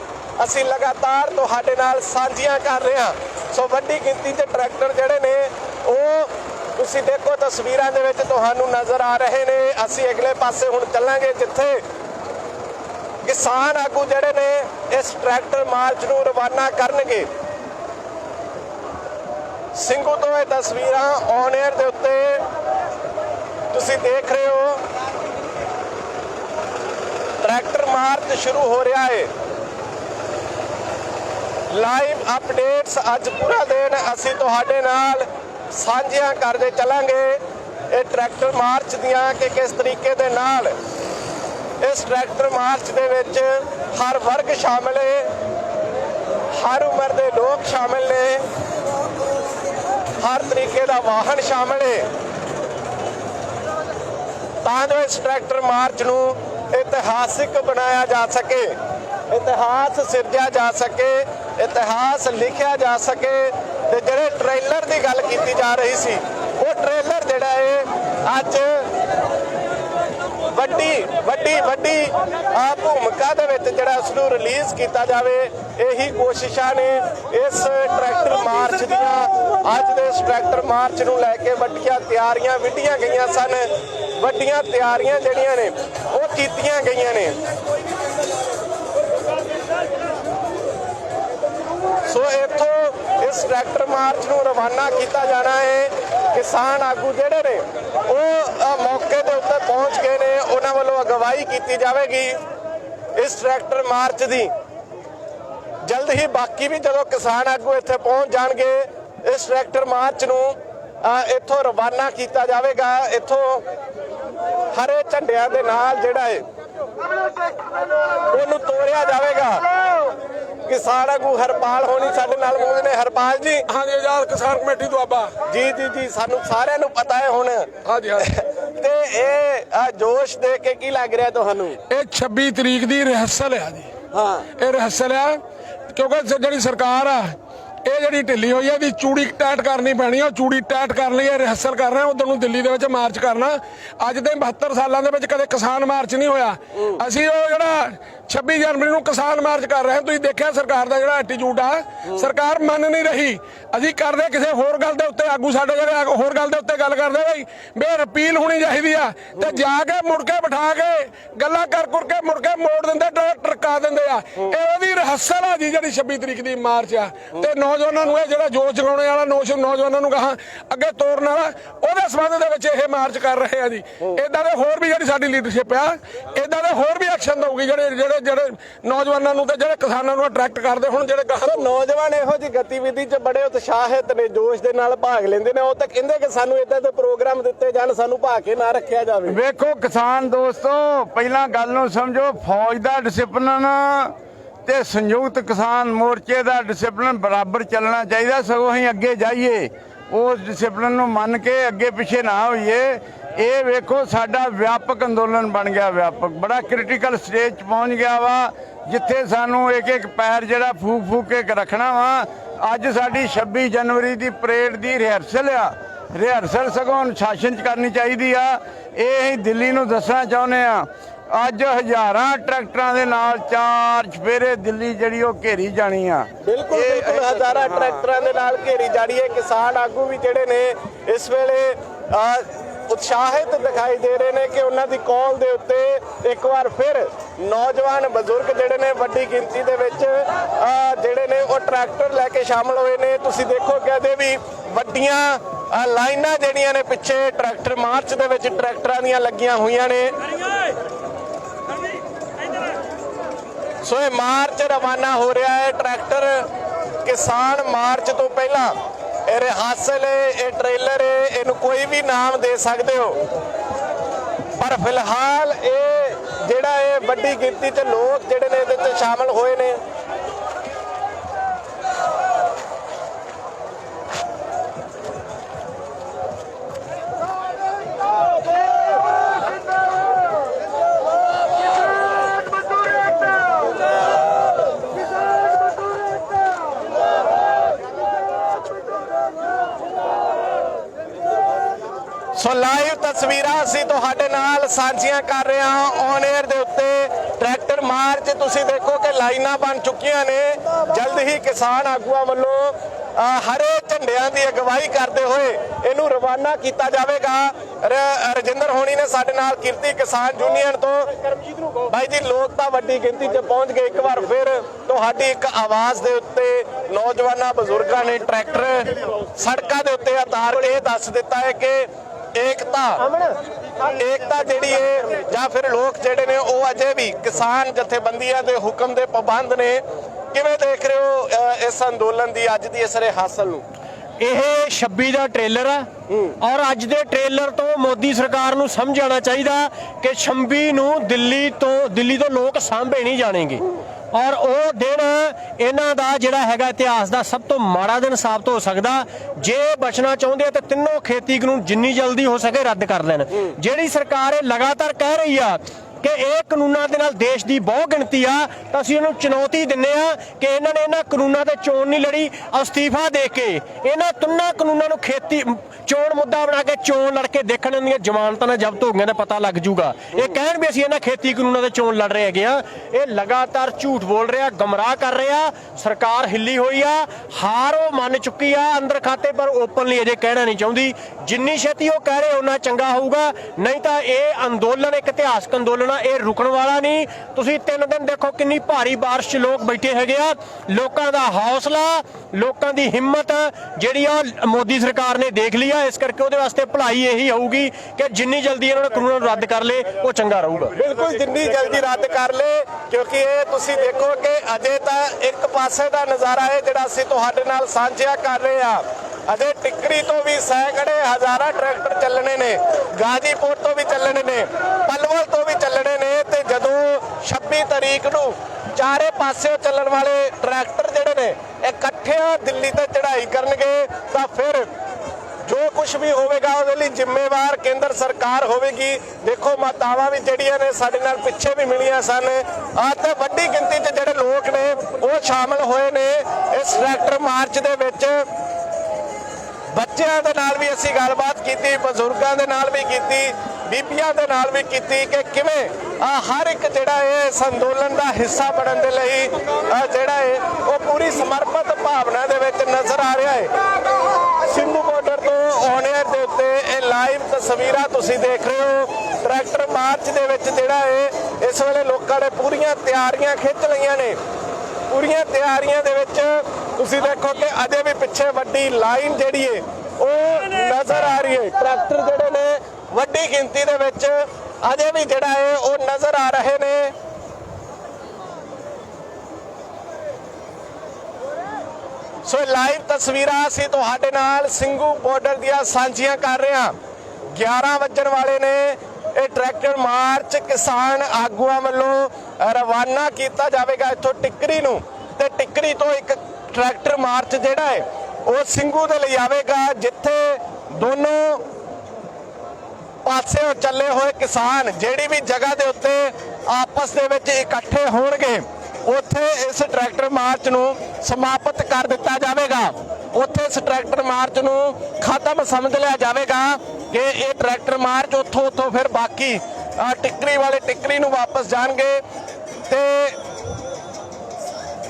ਅਸੀਂ ਲਗਾਤਾਰ ਤੁਹਾਡੇ ਨਾਲ ਸਾਂਝੀਆਂ ਕਰ ਰਹੇ ਹਾਂ। ਸੋ ਵੱਡੀ ਗਿਣਤੀ 'ਚ ਟਰੈਕਟਰ ਜਿਹੜੇ ਨੇ, ਉਹ ਤੁਸੀਂ ਦੇਖੋ ਤਸਵੀਰਾਂ ਦੇ ਵਿੱਚ ਤੁਹਾਨੂੰ ਨਜ਼ਰ ਆ ਰਹੇ ਨੇ। ਅਸੀਂ ਅਗਲੇ ਪਾਸੇ ਹੁਣ ਚੱਲਾਂਗੇ, ਜਿੱਥੇ ਕਿਸਾਨ ਆਗੂ ਜਿਹੜੇ ਨੇ, ਇਸ ਟਰੈਕਟਰ ਮਾਰਚ ਨੂੰ ਰਵਾਨਾ ਕਰਨਗੇ। ਸਿੰਘੂ ਤੋਂ ਇਹ ਤਸਵੀਰਾਂ ਔਨ 에ਅਰ ਦੇ ਉੱਤੇ ਤੁਸੀਂ ਦੇਖ ਰਹੇ ਹੋ। ਟਰੈਕਟਰ ਮਾਰਚ ਸ਼ੁਰੂ ਹੋ ਰਿਹਾ ਹੈ ਲਾਈਵ ਅਪਡੇਟਸ ਅੱਜ ਪੂਰਾ ਦਿਨ ਅਸੀਂ ਤੁਹਾਡੇ ਨਾਲ ਸਾਂਝੀਆਂ ਕਰਦੇ ਚੱਲਾਂਗੇ। ਇਹ ਟਰੈਕਟਰ ਮਾਰਚ ਦੀਆਂ ਕਿ ਕਿਸ ਤਰੀਕੇ ਦੇ ਨਾਲ? ਇਸ ਟਰੈਕਟਰ ਮਾਰਚ ਦੇ ਵਿੱਚ ਹਰ ਵਰਗ ਸ਼ਾਮਲ ਹੈ ਹਰ ਉਮਰ ਦੇ ਲੋਕ ਸ਼ਾਮਲ ਨੇ। ਹਰ ਤਰੀਕੇ ਦਾ ਵਾਹਨ ਸ਼ਾਮਲ ਹੈ ਤਾਂ ਜੋ ਇਸ ਟਰੈਕਟਰ ਮਾਰਚ ਨੂੰ ਇਤਿਹਾਸਿਕ ਬਣਾਇਆ ਜਾ ਸਕੇ, ਇਤਿਹਾਸ ਸਿਰਜਿਆ ਜਾ ਸਕੇ, ਇਤਿਹਾਸ ਲਿਖਿਆ ਜਾ ਸਕੇ ਤੇ ਜਿਹੜੇ ਟ੍ਰੇਲਰ ਦੀ ਗੱਲ ਕੀਤੀ ਜਾ ਰਹੀ ਸੀ, ਉਹ ਟ੍ਰੇਲਰ ਜਿਹੜਾ ਹੈ ਅੱਜ ਵੱਡੀ ਵੱਡੀ ਵੱਡੀ, ਆ ਭੂਮਿਕਾ ਦੇ ਵਿੱਚ ਜਿਹੜਾ ਉਸ ਨੂੰ ਰਿਲੀਜ਼ ਕੀਤਾ ਜਾਵੇ, ਇਹੀ ਕੋਸ਼ਿਸ਼ਾਂ ਨੇ ਇਸ ਟਰੈਕਟਰ ਮਾਰਚ ਦੀਆਂ। ਅੱਜ ਦੇ ਇਸ ਟਰੈਕਟਰ ਮਾਰਚ ਨੂੰ ਲੈ ਕੇ ਵੱਡੀਆਂ ਤਿਆਰੀਆਂ ਵਿੱਢੀਆਂ ਗਈਆਂ ਸਨ, ਵੱਡੀਆਂ ਤਿਆਰੀਆਂ ਜਿਹੜੀਆਂ ਨੇ ਕੀਤੀਆਂ ਗਈਆਂ ਨੇ। ਸੋ ਇੱਥੋਂ ਇਸ ਟਰੈਕਟਰ ਮਾਰਚ ਨੂੰ ਰਵਾਨਾ ਕੀਤਾ ਜਾਣਾ ਹੈ। ਕਿਸਾਨ ਆਗੂ ਜਿਹੜੇ ਨੇ, ਉਹ ਮੌਕੇ ਦੇ ਉੱਤੇ ਪਹੁੰਚ ਗਏ ਨੇ। ਉਹਨਾਂ ਵੱਲੋਂ ਅਗਵਾਈ ਕੀਤੀ ਜਾਵੇਗੀ ਇਸ ਟਰੈਕਟਰ ਮਾਰਚ ਦੀ। ਜਲਦ ਹੀ ਬਾਕੀ ਵੀ ਜਦੋਂ ਕਿਸਾਨ ਆਗੂ ਇੱਥੇ ਪਹੁੰਚ ਜਾਣਗੇ ਇਸ ਟਰੈਕਟਰ ਮਾਰਚ ਨੂੰ ਇੱਥੋਂ ਰਵਾਨਾ ਕੀਤਾ ਜਾਵੇਗਾ। ਇੱਥੋਂ ਹਰੇ ਝੰਡਿਆਂ ਦੇ ਨਾਲ ਜਿਹੜਾ ਹੈ ਉਹਨੂੰ ਤੋੜਿਆ ਜਾਵੇਗਾ। ਕਿਸਾਨ ਆਗੂ ਹਰਪਾਲ ਹੋਣੀ ਸਾਡੇ ਨਾਲ ਮੌਜੂਦ ਨੇ। ਹਰਪਾਲ ਜੀ। ਹਾਂਜੀ ਆਜ਼ਾਦ ਕਿਸਾਨ ਕਮੇਟੀ ਦੁਆਬਾ ਜੀ ਜੀ ਜੀ ਸਾਨੂੰ ਸਾਰਿਆਂ ਨੂੰ ਪਤਾ ਹੈ ਹੁਣ। ਹਾਂਜੀ ਹਾਂਜੀ। ਤੇ ਇਹ ਜੋਸ਼ ਦੇ ਕੇ ਕੀ ਲੱਗ ਰਿਹਾ ਤੁਹਾਨੂੰ? ਇਹ 26 ਤਰੀਕ ਦੀ ਰਿਹਰਸਲ ਆ ਜੀ। ਹਾਂ। ਇਹ ਰਿਹਰਸਲ ਆ ਕਿਉਂਕਿ ਜਿਹੜੀ ਸਰਕਾਰ ਆ ਇਹ ਜਿਹੜੀ ਢਿੱਲੀ ਹੋਈ ਹੈ ਇਹਦੀ ਚੂੜੀ ਟੈਟ ਕਰਨੀ ਪੈਣੀ ਆ, ਉਹ ਚੂੜੀ ਟੈਟ ਕਰਨ ਲਈ ਇਹ ਰਿਹਰਸਲ ਕਰ ਰਹੇ ਉਧਰ ਨੂੰ ਦਿੱਲੀ ਦੇ ਵਿੱਚ ਮਾਰਚ ਕਰਨਾ। ਅੱਜ ਦੇ 72 ਸਾਲਾਂ ਦੇ ਵਿੱਚ ਕਦੇ ਕਿਸਾਨ ਮਾਰਚ ਨਹੀਂ ਹੋਇਆ। ਅਸੀਂ ਉਹ ਜਿਹੜਾ 26 ਜਨਵਰੀ ਨੂੰ ਕਿਸਾਨ ਮਾਰਚ ਕਰ ਰਹੇ ਤੁਸੀਂ ਦੇਖਿਆ ਸਰਕਾਰ ਦਾ ਜਿਹੜਾ ਐਟੀਟਿਊਡ ਆ ਸਰਕਾਰ ਮੰਨ ਨਹੀਂ ਰਹੀ। ਅਸੀਂ ਕਰਦੇ ਕਿਸੇ ਹੋਰ ਗੱਲ ਦੇ ਉੱਤੇ ਆਗੂ ਸਾਡੇ ਜਿਹੜੇ ਹੋਰ ਗੱਲ ਦੇ ਉੱਤੇ ਗੱਲ ਕਰਦੇ ਬਈ ਬੇ ਰਿਪੀਲ ਹੋਣੀ ਚਾਹੀਦੀ ਆ। ਤੇ ਜਾ ਕੇ ਮੁੜ ਕੇ ਬਿਠਾ ਕੇ ਗੱਲਾਂ ਕਰ ਕਰ ਕੇ ਮੁੜ ਕੇ ਮੋੜ ਦਿੰਦੇ ਟਰਕਾ ਦਿੰਦੇ ਆ। ਇਹ ਉਹਦੀ ਰਹੱਸਲ ਆ ਜੀ ਜਿਹੜੀ 26 ਤਰੀਕ ਦੀ ਮਾਰਚ ਆ। ਤੇ ਨੌਜਵਾਨਾਂ ਨੂੰ ਇਹ ਜਿਹੜਾ ਜੋਸ਼ ਜਗਾਉਣੇ ਵਾਲਾ ਨੌਸ਼ ਨੌਜਵਾਨਾਂ ਨੂੰ ਕਹਾ ਅੱਗੇ ਤੋਰਨ ਵਾਲਾ ਉਹਦੇ ਸੰਬੰਧ ਦੇ ਵਿੱਚ ਇਹ ਮਾਰਚ ਕਰ ਰਹੇ ਆ ਜੀ। ਇਦਾਂ ਦੇ ਹੋਰ ਵੀ ਜਿਹੜੀ ਸਾਡੀ ਲੀਡਰਸ਼ਿਪ ਆ ਇਦਾਂ ਦੇ ਹੋਰ ਵੀ ਐਕਸ਼ਨ ਦਊਗੀ ਜਿਹੜੇ ਜਿਹੜੇ ਜਿਹੜੇ ਨੌਜਵਾਨਾਂ ਨੂੰ ਤੇ ਜਿਹੜੇ ਕਿਸਾਨਾਂ ਨੂੰ ਅਟਰੈਕਟ ਕਰਦੇ ਹੁਣ ਜਿਹੜੇ ਗਾਹਾਂ ਨੌਜਵਾਨ ਇਹੋ ਜਿਹੀ ਗਤੀਵਿਧੀ 'ਚ ਬੜੇ ਉਤਸ਼ਾਹਿਤ ਨੇ ਜੋਸ਼ ਦੇ ਨਾਲ ਭਾਗ ਲੈਂਦੇ ਨੇ। ਉਹ ਤਾਂ ਕਹਿੰਦੇ ਕਿ ਸਾਨੂੰ ਇਦਾਂ ਦੇ ਪ੍ਰੋਗਰਾਮ ਦਿੱਤੇ ਜਾਣ ਸਾਨੂੰ ਭਾ ਕੇ ਨਾ ਰੱਖਿਆ ਜਾਵੇ। ਵੇਖੋ ਕਿਸਾਨ ਦੋਸਤੋ ਪਹਿਲਾਂ ਗੱਲ ਨੂੰ ਸਮਝੋ ਫੌਜ ਦਾ ਡਿਸਪਲਿਨ ਤੇ ਸੰਯੁਕਤ ਕਿਸਾਨ ਮੋਰਚੇ ਦਾ ਡਿਸਪਲਿਨ ਬਰਾਬਰ ਚੱਲਣਾ ਚਾਹੀਦਾ ਸਗੋਂ ਅਸੀਂ ਅੱਗੇ ਜਾਈਏ। ਉਸ ਡਿਸਪਲਿਨ ਨੂੰ ਮੰਨ ਕੇ ਅੱਗੇ ਪਿੱਛੇ ਨਾ ਹੋਈਏ। ਇਹ ਵੇਖੋ ਸਾਡਾ ਵਿਆਪਕ ਅੰਦੋਲਨ ਬਣ ਗਿਆ ਵਿਆਪਕ। ਬੜਾ ਕ੍ਰਿਟੀਕਲ ਸਟੇਜ 'ਚ ਪਹੁੰਚ ਗਿਆ ਵਾ ਜਿੱਥੇ ਸਾਨੂੰ ਇੱਕ ਇੱਕ ਪੈਰ ਜਿਹੜਾ ਫੂਕ ਫੂਕ ਕੇ ਰੱਖਣਾ ਵਾ। ਅੱਜ ਸਾਡੀ 26 ਜਨਵਰੀ ਦੀ ਪਰੇਡ ਦੀ ਰਿਹਰਸਲ ਆ। ਰਿਹਰਸਲ ਸਗੋਂ ਅਨੁਸ਼ਾਸਨ ਚ ਕਰਨੀ ਚਾਹੀਦੀ ਆ। ਇਹ ਅਸੀਂ ਦਿੱਲੀ ਨੂੰ ਦੱਸਣਾ ਚਾਹੁੰਦੇ ਆ। ਅੱਜ ਹਜ਼ਾਰਾਂ ਟਰੈਕਟਰਾਂ ਦੇ ਨਾਲ ਚਾਰ ਚਫੇਰੇ ਦਿੱਲੀ ਜਿਹੜੀ ਉਹ ਘੇਰੀ ਜਾਣੀ ਆ। ਬਿਲਕੁਲ ਬਿਲਕੁਲ ਹਜ਼ਾਰਾਂ ਟਰੈਕਟਰਾਂ ਦੇ ਨਾਲ ਘੇਰੀ ਜਾੜੀ ਹੈ। ਕਿਸਾਨ ਆਗੂ ਵੀ ਜਿਹੜੇ ਨੇ ਇਸ ਵੇਲੇ ਉਤਸ਼ਾਹਿਤ ਦਿਖਾਈ ਦੇ ਰਹੇ ਨੇ ਕਿ ਉਹਨਾਂ ਦੀ ਕਾਲ ਦੇ ਉੱਤੇ ਇੱਕ ਵਾਰ ਫਿਰ ਨੌਜਵਾਨ ਬਜ਼ੁਰਗ ਜਿਹੜੇ ਨੇ ਵੱਡੀ ਗਿਣਤੀ ਦੇ ਵਿੱਚ ਜਿਹੜੇ ਨੇ ਉਹ ਟਰੈਕਟਰ ਲੈ ਕੇ ਸ਼ਾਮਲ ਹੋਏ ਨੇ। ਤੁਸੀਂ ਦੇਖੋ ਕਹਦੇ ਵੀ ਵੱਡੀਆਂ ਲਾਈਨਾਂ ਜਿਹੜੀਆਂ ਨੇ ਪਿੱਛੇ ਟਰੈਕਟਰ ਮਾਰਚ ਦੇ ਵਿੱਚ ਟਰੈਕਟਰਾਂ ਦੀਆਂ ਲੱਗੀਆਂ ਹੋਈਆਂ ਨੇ। ਸੋ ਇਹ ਮਾਰਚ ਰਵਾਨਾ ਹੋ ਰਿਹਾ ਹੈ। ਟਰੈਕਟਰ ਕਿਸਾਨ ਮਾਰਚ ਤੋਂ ਪਹਿਲਾਂ ਇਹ ਰਿਹਾਸਲ ਹੈ, ਇਹ ਟ੍ਰੇਲਰ ਹੈ, ਇਹਨੂੰ ਕੋਈ ਵੀ ਨਾਮ ਦੇ ਸਕਦੇ ਹੋ। ਪਰ ਫਿਲਹਾਲ ਇਹ ਜਿਹੜਾ ਇਹ ਵੱਡੀ ਗਿਣਤੀ 'ਚ ਲੋਕ ਜਿਹੜੇ ਨੇ ਇਹਦੇ 'ਚ ਸ਼ਾਮਲ ਹੋਏ ਨੇ। ਤਸਵੀਰਾਂ ਅਸੀਂ ਤੁਹਾਡੇ ਨਾਲ ਸਾਂਝੀਆਂ ਕਰ ਰਹੇ ਹਾਂ। ਔਨ 에ਅਰ ਦੇ ਉੱਤੇ ਟਰੈਕਟਰ ਮਾਰਚ, ਤੁਸੀਂ ਦੇਖੋ ਕਿ ਲਾਈਨਾਂ ਬਣ ਚੁੱਕੀਆਂ ਨੇ। ਜਲਦ ਹੀ ਕਿਸਾਨ ਆਗੂਆਂ ਵੱਲੋਂ ਹਰੇ ਝੰਡਿਆਂ ਦੀ ਅਗਵਾਈ ਕਰਦੇ ਹੋਏ ਇਹਨੂੰ ਰਵਾਨਾ ਕੀਤਾ ਜਾਵੇਗਾ। ਰਜਿੰਦਰ ਹੋਣੀ ਨੇ ਸਾਡੇ ਨਾਲ ਕਿਰਤੀ ਕਿਸਾਨ ਯੂਨੀਅਨ ਤੋਂ। ਬਾਈ ਜੀ, ਲੋਕ ਤਾਂ ਵੱਡੀ ਗਿਣਤੀ 'ਚ ਪਹੁੰਚ ਗਏ। ਇੱਕ ਵਾਰ ਫਿਰ ਤੁਹਾਡੀ ਇੱਕ ਆਵਾਜ਼ ਦੇ ਉੱਤੇ ਨੌਜਵਾਨਾਂ, ਬਜ਼ੁਰਗਾਂ ਨੇ ਟਰੈਕਟਰ ਸੜਕਾਂ ਦੇ ਉੱਤੇ ਉਤਾਰ ਇਹ ਦੱਸ ਦਿੱਤਾ ਹੈ ਕਿ ਏਕਤਾ। ਏਕਤਾ ਜਿਹੜੀ ਹੈ ਜਾਂ ਫਿਰ ਲੋਕ ਜਿਹੜੇ ਨੇ, ਉਹ ਅਜੇ ਵੀ ਕਿਸਾਨ ਜਥੇਬੰਦੀਆਂ ਦੇ ਹੁਕਮ ਦੇ ਪਾਬੰਦ ਨੇ। ਕਿਵੇਂ ਦੇਖ ਰਹੇ ਹੋ ਇਸ ਅੰਦੋਲਨ ਦੀ ਅੱਜ ਦੀ ਇਸ ਰੇ ਹਾਸਲ ਨੂੰ? ਇਹ 26 ਦਾ ਟ੍ਰੇਲਰ ਆ। ਔਰ ਅੱਜ ਦੇ ਟ੍ਰੇਲਰ ਤੋਂ ਮੋਦੀ ਸਰਕਾਰ ਨੂੰ ਸਮਝ ਆਉਣਾ ਚਾਹੀਦਾ ਕਿ 26 ਨੂੰ ਦਿੱਲੀ ਤੋਂ ਦਿੱਲੀ ਤੋਂ ਲੋਕ ਸਾਂਭੇ ਨਹੀਂ ਜਾਣਗੇ। ਔਰ ਉਹ ਦਿਨ ਇਹਨਾਂ ਦਾ ਜਿਹੜਾ ਹੈਗਾ ਇਤਿਹਾਸ ਦਾ ਸਭ ਤੋਂ ਮਾੜਾ ਦਿਨ ਸਾਬਤ ਹੋ ਸਕਦਾ। ਜੇ ਬਚਣਾ ਚਾਹੁੰਦੇ ਆ ਤਾਂ ਤਿੰਨੋਂ ਖੇਤੀ ਕਾਨੂੰਨ ਜਿੰਨੀ ਜਲਦੀ ਹੋ ਸਕੇ ਰੱਦ ਕਰ ਦੇਣ ਜਿਹੜੀ ਸਰਕਾਰ ਇਹ ਲਗਾਤਾਰ ਕਹਿ ਰਹੀ ਆ ਕਿ ਇਹ ਕਾਨੂੰਨਾਂ ਦੇ ਨਾਲ ਦੇਸ਼ ਦੀ ਬਹੁ ਗਿਣਤੀ ਆ, ਤਾਂ ਅਸੀਂ ਇਹਨੂੰ ਚੁਣੌਤੀ ਦਿੰਨੇ ਆ ਕਿ ਇਹਨਾਂ ਨੇ ਇਹਨਾਂ ਕਾਨੂੰਨਾਂ ਤੇ ਚੋਣ ਨਹੀਂ ਲੜੀ, ਅਸਤੀਫਾ ਦੇ ਕੇ ਇਹਨਾਂ ਤਿੰਨਾਂ ਕਾਨੂੰਨਾਂ ਨੂੰ ਖੇਤੀ, ਚੋਣ ਮੁੱਦਾ ਬਣਾ ਕੇ ਚੋਣ ਲੜ ਕੇ ਦੇਖਣ ਦੀਆਂ ਜ਼ਮਾਨਤਾਂ ਨਾਲ ਜ਼ਬਤ ਹੋ ਗਈਆਂ ਦਾ ਪਤਾ ਲੱਗ ਜੂਗਾ। ਇਹ ਕਹਿਣ ਵੀ ਅਸੀਂ ਇਹਨਾਂ ਖੇਤੀ ਕਾਨੂੰਨਾਂ ਤੇ ਚੋਣ ਲੜ ਰਹੇ ਹੈਗੇ ਆ। ਇਹ ਲਗਾਤਾਰ ਝੂਠ ਬੋਲ ਰਿਹਾ, ਗਮਰਾਹ ਕਰ ਰਿਹਾ, ਸਰਕਾਰ ਹਿੱਲੀ ਹੋਈ ਆ, ਹਾਰ ਉਹ ਮੰਨ ਚੁੱਕੀ ਆ ਅੰਦਰ ਖਾਤੇ, ਪਰ ਓਪਨਲੀ ਅਜੇ ਕਹਿਣਾ ਨਹੀਂ ਚਾਹੁੰਦੀ। ਜਿੰਨੀ ਛੇਤੀ ਉਹ ਕਹਿ ਰਹੇ ਉਹਨਾਂ ਚੰਗਾ ਹੋਊਗਾ। ਨਹੀਂ ਤਾਂ ਇਹ ਅੰਦੋਲਨ, ਇੱਕ ਇਤਿਹਾਸਕ ਅੰਦੋਲਨ ਆ ਇਹ ਰੁਕਣ ਵਾਲਾ ਨਹੀਂ। ਤੁਸੀਂ ਤਿੰਨ ਦਿਨ ਦੇਖੋ ਕਿੰਨੀ ਭਾਰੀ ਬਾਰਿਸ਼ 'ਚ ਲੋਕ ਬੈਠੇ ਹੈਗੇ ਆ। ਲੋਕਾਂ ਦਾ ਹੌਸਲਾ, ਲੋਕਾਂ ਦੀ ਹਿੰਮਤ, ਜਿਹੜੀ ਆ ਮੋਦੀ ਸਰਕਾਰ ਨੇ ਦੇਖ ਲਈ ਆ। ਇਸ ਕਰਕੇ ਉਹਦੇ ਵਾਸਤੇ ਭਲਾਈ ਇਹੀ ਹੋਊਗੀ ਕਿ ਜਿੰਨੀ ਜਲਦੀ ਇਹਨਾਂ ਨੇ ਕਾਨੂੰਨ ਨੂੰ ਰੱਦ ਕਰ ਲੇ, ਉਹ ਚੰਗਾ ਰਹੂਗਾ। ਬਿਲਕੁਲ, ਜਿੰਨੀ ਜਲਦੀ ਰੱਦ ਕਰ ਲੇ, ਕਿਉਂਕਿ ਇਹ ਤੁਸੀਂ ਦੇਖੋ ਕਿ ਅਜੇ ਤਾਂ ਇੱਕ ਪਾਸੇ ਦਾ ਨਜ਼ਾਰਾ ਹੈ ਜਿਹੜਾ ਅਸੀਂ ਤੁਹਾਡੇ ਨਾਲ ਸਾਂਝਿਆ ਕਰ ਰਹੇ ਆ ਅਜੇ ਟਿੱਕਰੀ ਤੋਂ ਵੀ ਸੈਂਕੜੇ ਹਜ਼ਾਰਾਂ ਟਰੈਕਟਰ ਚੱਲਣੇ ਨੇ, ਗਾਜੀਪੁਰ ਤੋਂ ਵੀ ਚੱਲਣੇ ਨੇ, ਪਲਵਲ ਤੋਂ ਵੀ ਚੱਲਣੇ ਨੇ ਤੇ ਜਦੋਂ 26 ਤਰੀਕ ਨੂੰ ਚਾਰੇ ਪਾਸਿਓਂ ਚੱਲਣ ਵਾਲੇ ਟਰੈਕਟਰ ਜਿਹੜੇ ਨੇ ਇਕੱਠਿਆਂ ਦਿੱਲੀ ਤੇ ਚੜ੍ਹਾਈ ਕਰਨਗੇ, ਤਾਂ ਫਿਰ ਜੋ ਕੁਝ ਵੀ ਹੋਵੇਗਾ ਉਹਦੇ ਲਈ ਜ਼ਿੰਮੇਵਾਰ ਕੇਂਦਰ ਸਰਕਾਰ ਹੋਵੇਗੀ। ਦੇਖੋ, ਮਾਤਾਵਾਂ ਵੀ ਜਿਹੜੀਆਂ ਨੇ ਸਾਡੇ ਨਾਲ ਪਿੱਛੇ ਵੀ ਮਿਲੀਆਂ ਸਨ। ਆਹ ਤੇ ਵੱਡੀ ਗਿਣਤੀ 'ਚ ਜਿਹੜੇ ਲੋਕ ਨੇ, ਉਹ ਸ਼ਾਮਲ ਹੋਏ ਨੇ ਇਸ ਟਰੈਕਟਰ ਮਾਰਚ ਦੇ ਵਿੱਚ। ਬੱਚਿਆਂ ਦੇ ਨਾਲ ਵੀ ਅਸੀਂ ਗੱਲਬਾਤ ਕੀਤੀ, ਬਜ਼ੁਰਗਾਂ ਦੇ ਨਾਲ ਵੀ ਕੀਤੀ, ਬੀਬੀਆਂ ਦੇ ਨਾਲ ਵੀ ਕੀਤੀ ਕਿ ਕਿਵੇਂ ਹਰ ਇੱਕ ਜਿਹੜਾ ਹੈ ਇਸ ਅੰਦੋਲਨ ਦਾ ਹਿੱਸਾ ਬਣਨ ਦੇ ਲਈ ਜਿਹੜਾ ਹੈ ਉਹ ਪੂਰੀ ਸਮਰਪਿਤ ਭਾਵਨਾ ਦੇ ਵਿੱਚ ਨਜ਼ਰ ਆ ਰਿਹਾ ਹੈ। ਸਿੰਧੂ ਬਾਰਡਰ ਤੋਂ ਔਨੇਰ ਦੇ ਉੱਤੇ ਇਹ ਲਾਈਵ ਤਸਵੀਰਾਂ ਤੁਸੀਂ ਦੇਖ ਰਹੇ ਹੋ। ਟਰੈਕਟਰ ਮਾਰਚ ਦੇ ਵਿੱਚ ਜਿਹੜਾ ਹੈ ਇਸ ਵੇਲੇ ਲੋਕਾਂ ਨੇ ਪੂਰੀਆਂ ਤਿਆਰੀਆਂ ਖਿੱਚ ਲਈਆਂ ਨੇ। ਪੂਰੀਆਂ ਤਿਆਰੀਆਂ ਦੇ ਵਿੱਚ ਤੁਸੀਂ ਦੇਖੋ ਕਿ ਅਜੇ ਵੀ ਪਿੱਛੇ ਵੱਡੀ ਲਾਈਨ ਜਿਹੜੀ ਹੈ ਉਹ ਨਜ਼ਰ ਆ ਰਹੀ ਹੈ ਟਰੈਕਟਰ ਜਿਹੜੇ ਨੇ, ਵੱਡੀ ਗਿਣਤੀ ਦੇ ਵਿੱਚ ਅਜੇ ਵੀ ਜਿਹੜਾ ਹੈ ਉਹ ਨਜ਼ਰ ਆ ਰਹੇ ਨੇ। ਸੋ ਲਾਈਵ ਤਸਵੀਰਾਂ ਅਸੀਂ ਤੁਹਾਡੇ ਨਾਲ ਸਿੰਘੂ ਬਾਰਡਰ ਦੀਆਂ ਸਾਂਝੀਆਂ ਕਰ ਰਹੇ ਹਾਂ। 11 ਵੱਜਣ ਵਾਲੇ ਨੇ। ਇਹ ਟਰੈਕਟਰ ਮਾਰਚ ਕਿਸਾਨ ਆਗੂਆਂ ਵੱਲੋਂ ਰਵਾਨਾ ਕੀਤਾ ਜਾਵੇਗਾ ਇੱਥੋਂ ਟਿੱਕਰੀ ਨੂੰ। ਤੇ ਟਿੱਕਰੀ ਤੋਂ ਇੱਕ ਟਰੈਕਟਰ ਮਾਰਚ ਜਿਹੜਾ ਹੈ ਉਹ ਸਿੰਘੂ ਦੇ ਲਈ ਆਵੇਗਾ ਜਿੱਥੇ ਦੋਨੋਂ ਪਾਸੇ ਚੱਲੇ ਹੋਏ ਕਿਸਾਨ ਜਿਹੜੀ ਵੀ ਜਗ੍ਹਾ ਦੇ ਉੱਤੇ ਆਪਸ ਦੇ ਵਿੱਚ ਇਕੱਠੇ ਹੋਣਗੇ ਉੱਥੇ ਇਸ ਟਰੈਕਟਰ ਮਾਰਚ ਨੂੰ ਸਮਾਪਤ ਕਰ ਦਿੱਤਾ ਜਾਵੇਗਾ। ਉੱਥੇ ਇਸ ਟਰੈਕਟਰ ਮਾਰਚ ਨੂੰ ਖਤਮ ਸਮਝ ਲਿਆ ਜਾਵੇਗਾ ਕਿ ਇਹ ਟਰੈਕਟਰ ਮਾਰਚ ਉੱਥੋਂ ਉੱਥੋਂ ਫਿਰ ਬਾਕੀ ਅਹ, ਟਿੱਕਰੀ ਵਾਲੇ ਟਿੱਕਰੀ ਨੂੰ ਵਾਪਸ ਜਾਣਗੇ ਤੇ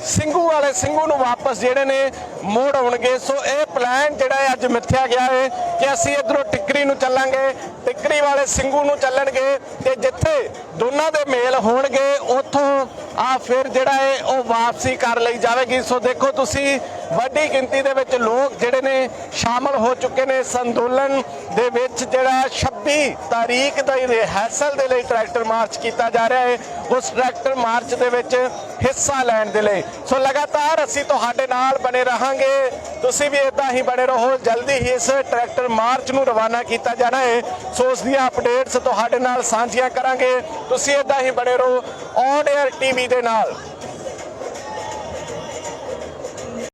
ਸਿੰਘੂ ਵਾਲੇ ਸਿੰਘੂ ਨੂੰ ਵਾਪਸ ਜਿਹੜੇ ਨੇ ਮੋੜ ਆਉਣਗੇ। ਸੋ ਇਹ ਪਲਾਨ ਜਿਹੜਾ ਹੈ ਅੱਜ ਮਿੱਥਿਆ ਗਿਆ ਹੈ ਕਿ ਅਸੀਂ ਇਧਰੋਂ ਟਿੱਕਰੀ ਨੂੰ ਚੱਲਾਂਗੇ, ਟਿੱਕਰੀ ਵਾਲੇ ਸਿੰਘੂ ਨੂੰ ਚੱਲਣਗੇ ਤੇ ਜਿੱਥੇ ਦੋਨਾਂ ਦੇ ਮੇਲ ਹੋਣਗੇ, ਉੱਥੋਂ ਆ ਫਿਰ ਜਿਹੜਾ ਹੈ ਉਹ ਵਾਪਸੀ ਕਰ ਲਈ ਜਾਵੇਗੀ। ਸੋ ਦੇਖੋ ਤੁਸੀਂ ਵੱਡੀ ਗਿਣਤੀ ਦੇ ਵਿੱਚ ਲੋਕ ਜਿਹੜੇ ਨੇ ਸ਼ਾਮਲ ਹੋ ਚੁੱਕੇ ਨੇ ਇਸ ਅੰਦੋਲਨ ਦੇ ਵਿੱਚ ਜਿਹੜਾ 26 ਤਾਰੀਖ ਦਾ ਰਿਹਰਸਲ ਦੇ ਲਈ ਟਰੈਕਟਰ ਮਾਰਚ ਕੀਤਾ ਜਾ ਰਿਹਾ ਹੈ। ਉਸ ਟਰੈਕਟਰ ਮਾਰਚ ਦੇ ਵਿੱਚ ਹਿੱਸਾ ਲੈਣ ਦੇ ਲਈ। ਸੋ ਲਗਾਤਾਰ ਅਸੀਂ ਤੁਹਾਡੇ ਨਾਲ ਬਣੇ ਰਹਾਂਗੇ। ਤੁਸੀਂ ਵੀ ਇਦਾਂ ਹੀ ਬਣੇ ਰਹੋ। ਜਲਦੀ ਹੀ ਇਸ ਟਰੈਕਟਰ ਮਾਰਚ ਨੂੰ ਰਵਾਨਾ ਕੀਤਾ ਜਾਣਾ ਹੈ। ਸੋ ਉਸ ਦੀਆਂ ਅਪਡੇਟਸ ਤੁਹਾਡੇ ਨਾਲ ਸਾਂਝੀਆਂ ਕਰਾਂਗੇ। ਤੁਸੀਂ ਇਦਾਂ ਹੀ ਬਣੇ ਰਹੋ। ਔਨ 에ਅਰ ਟੀਵੀ ਦੇ ਨਾਲ।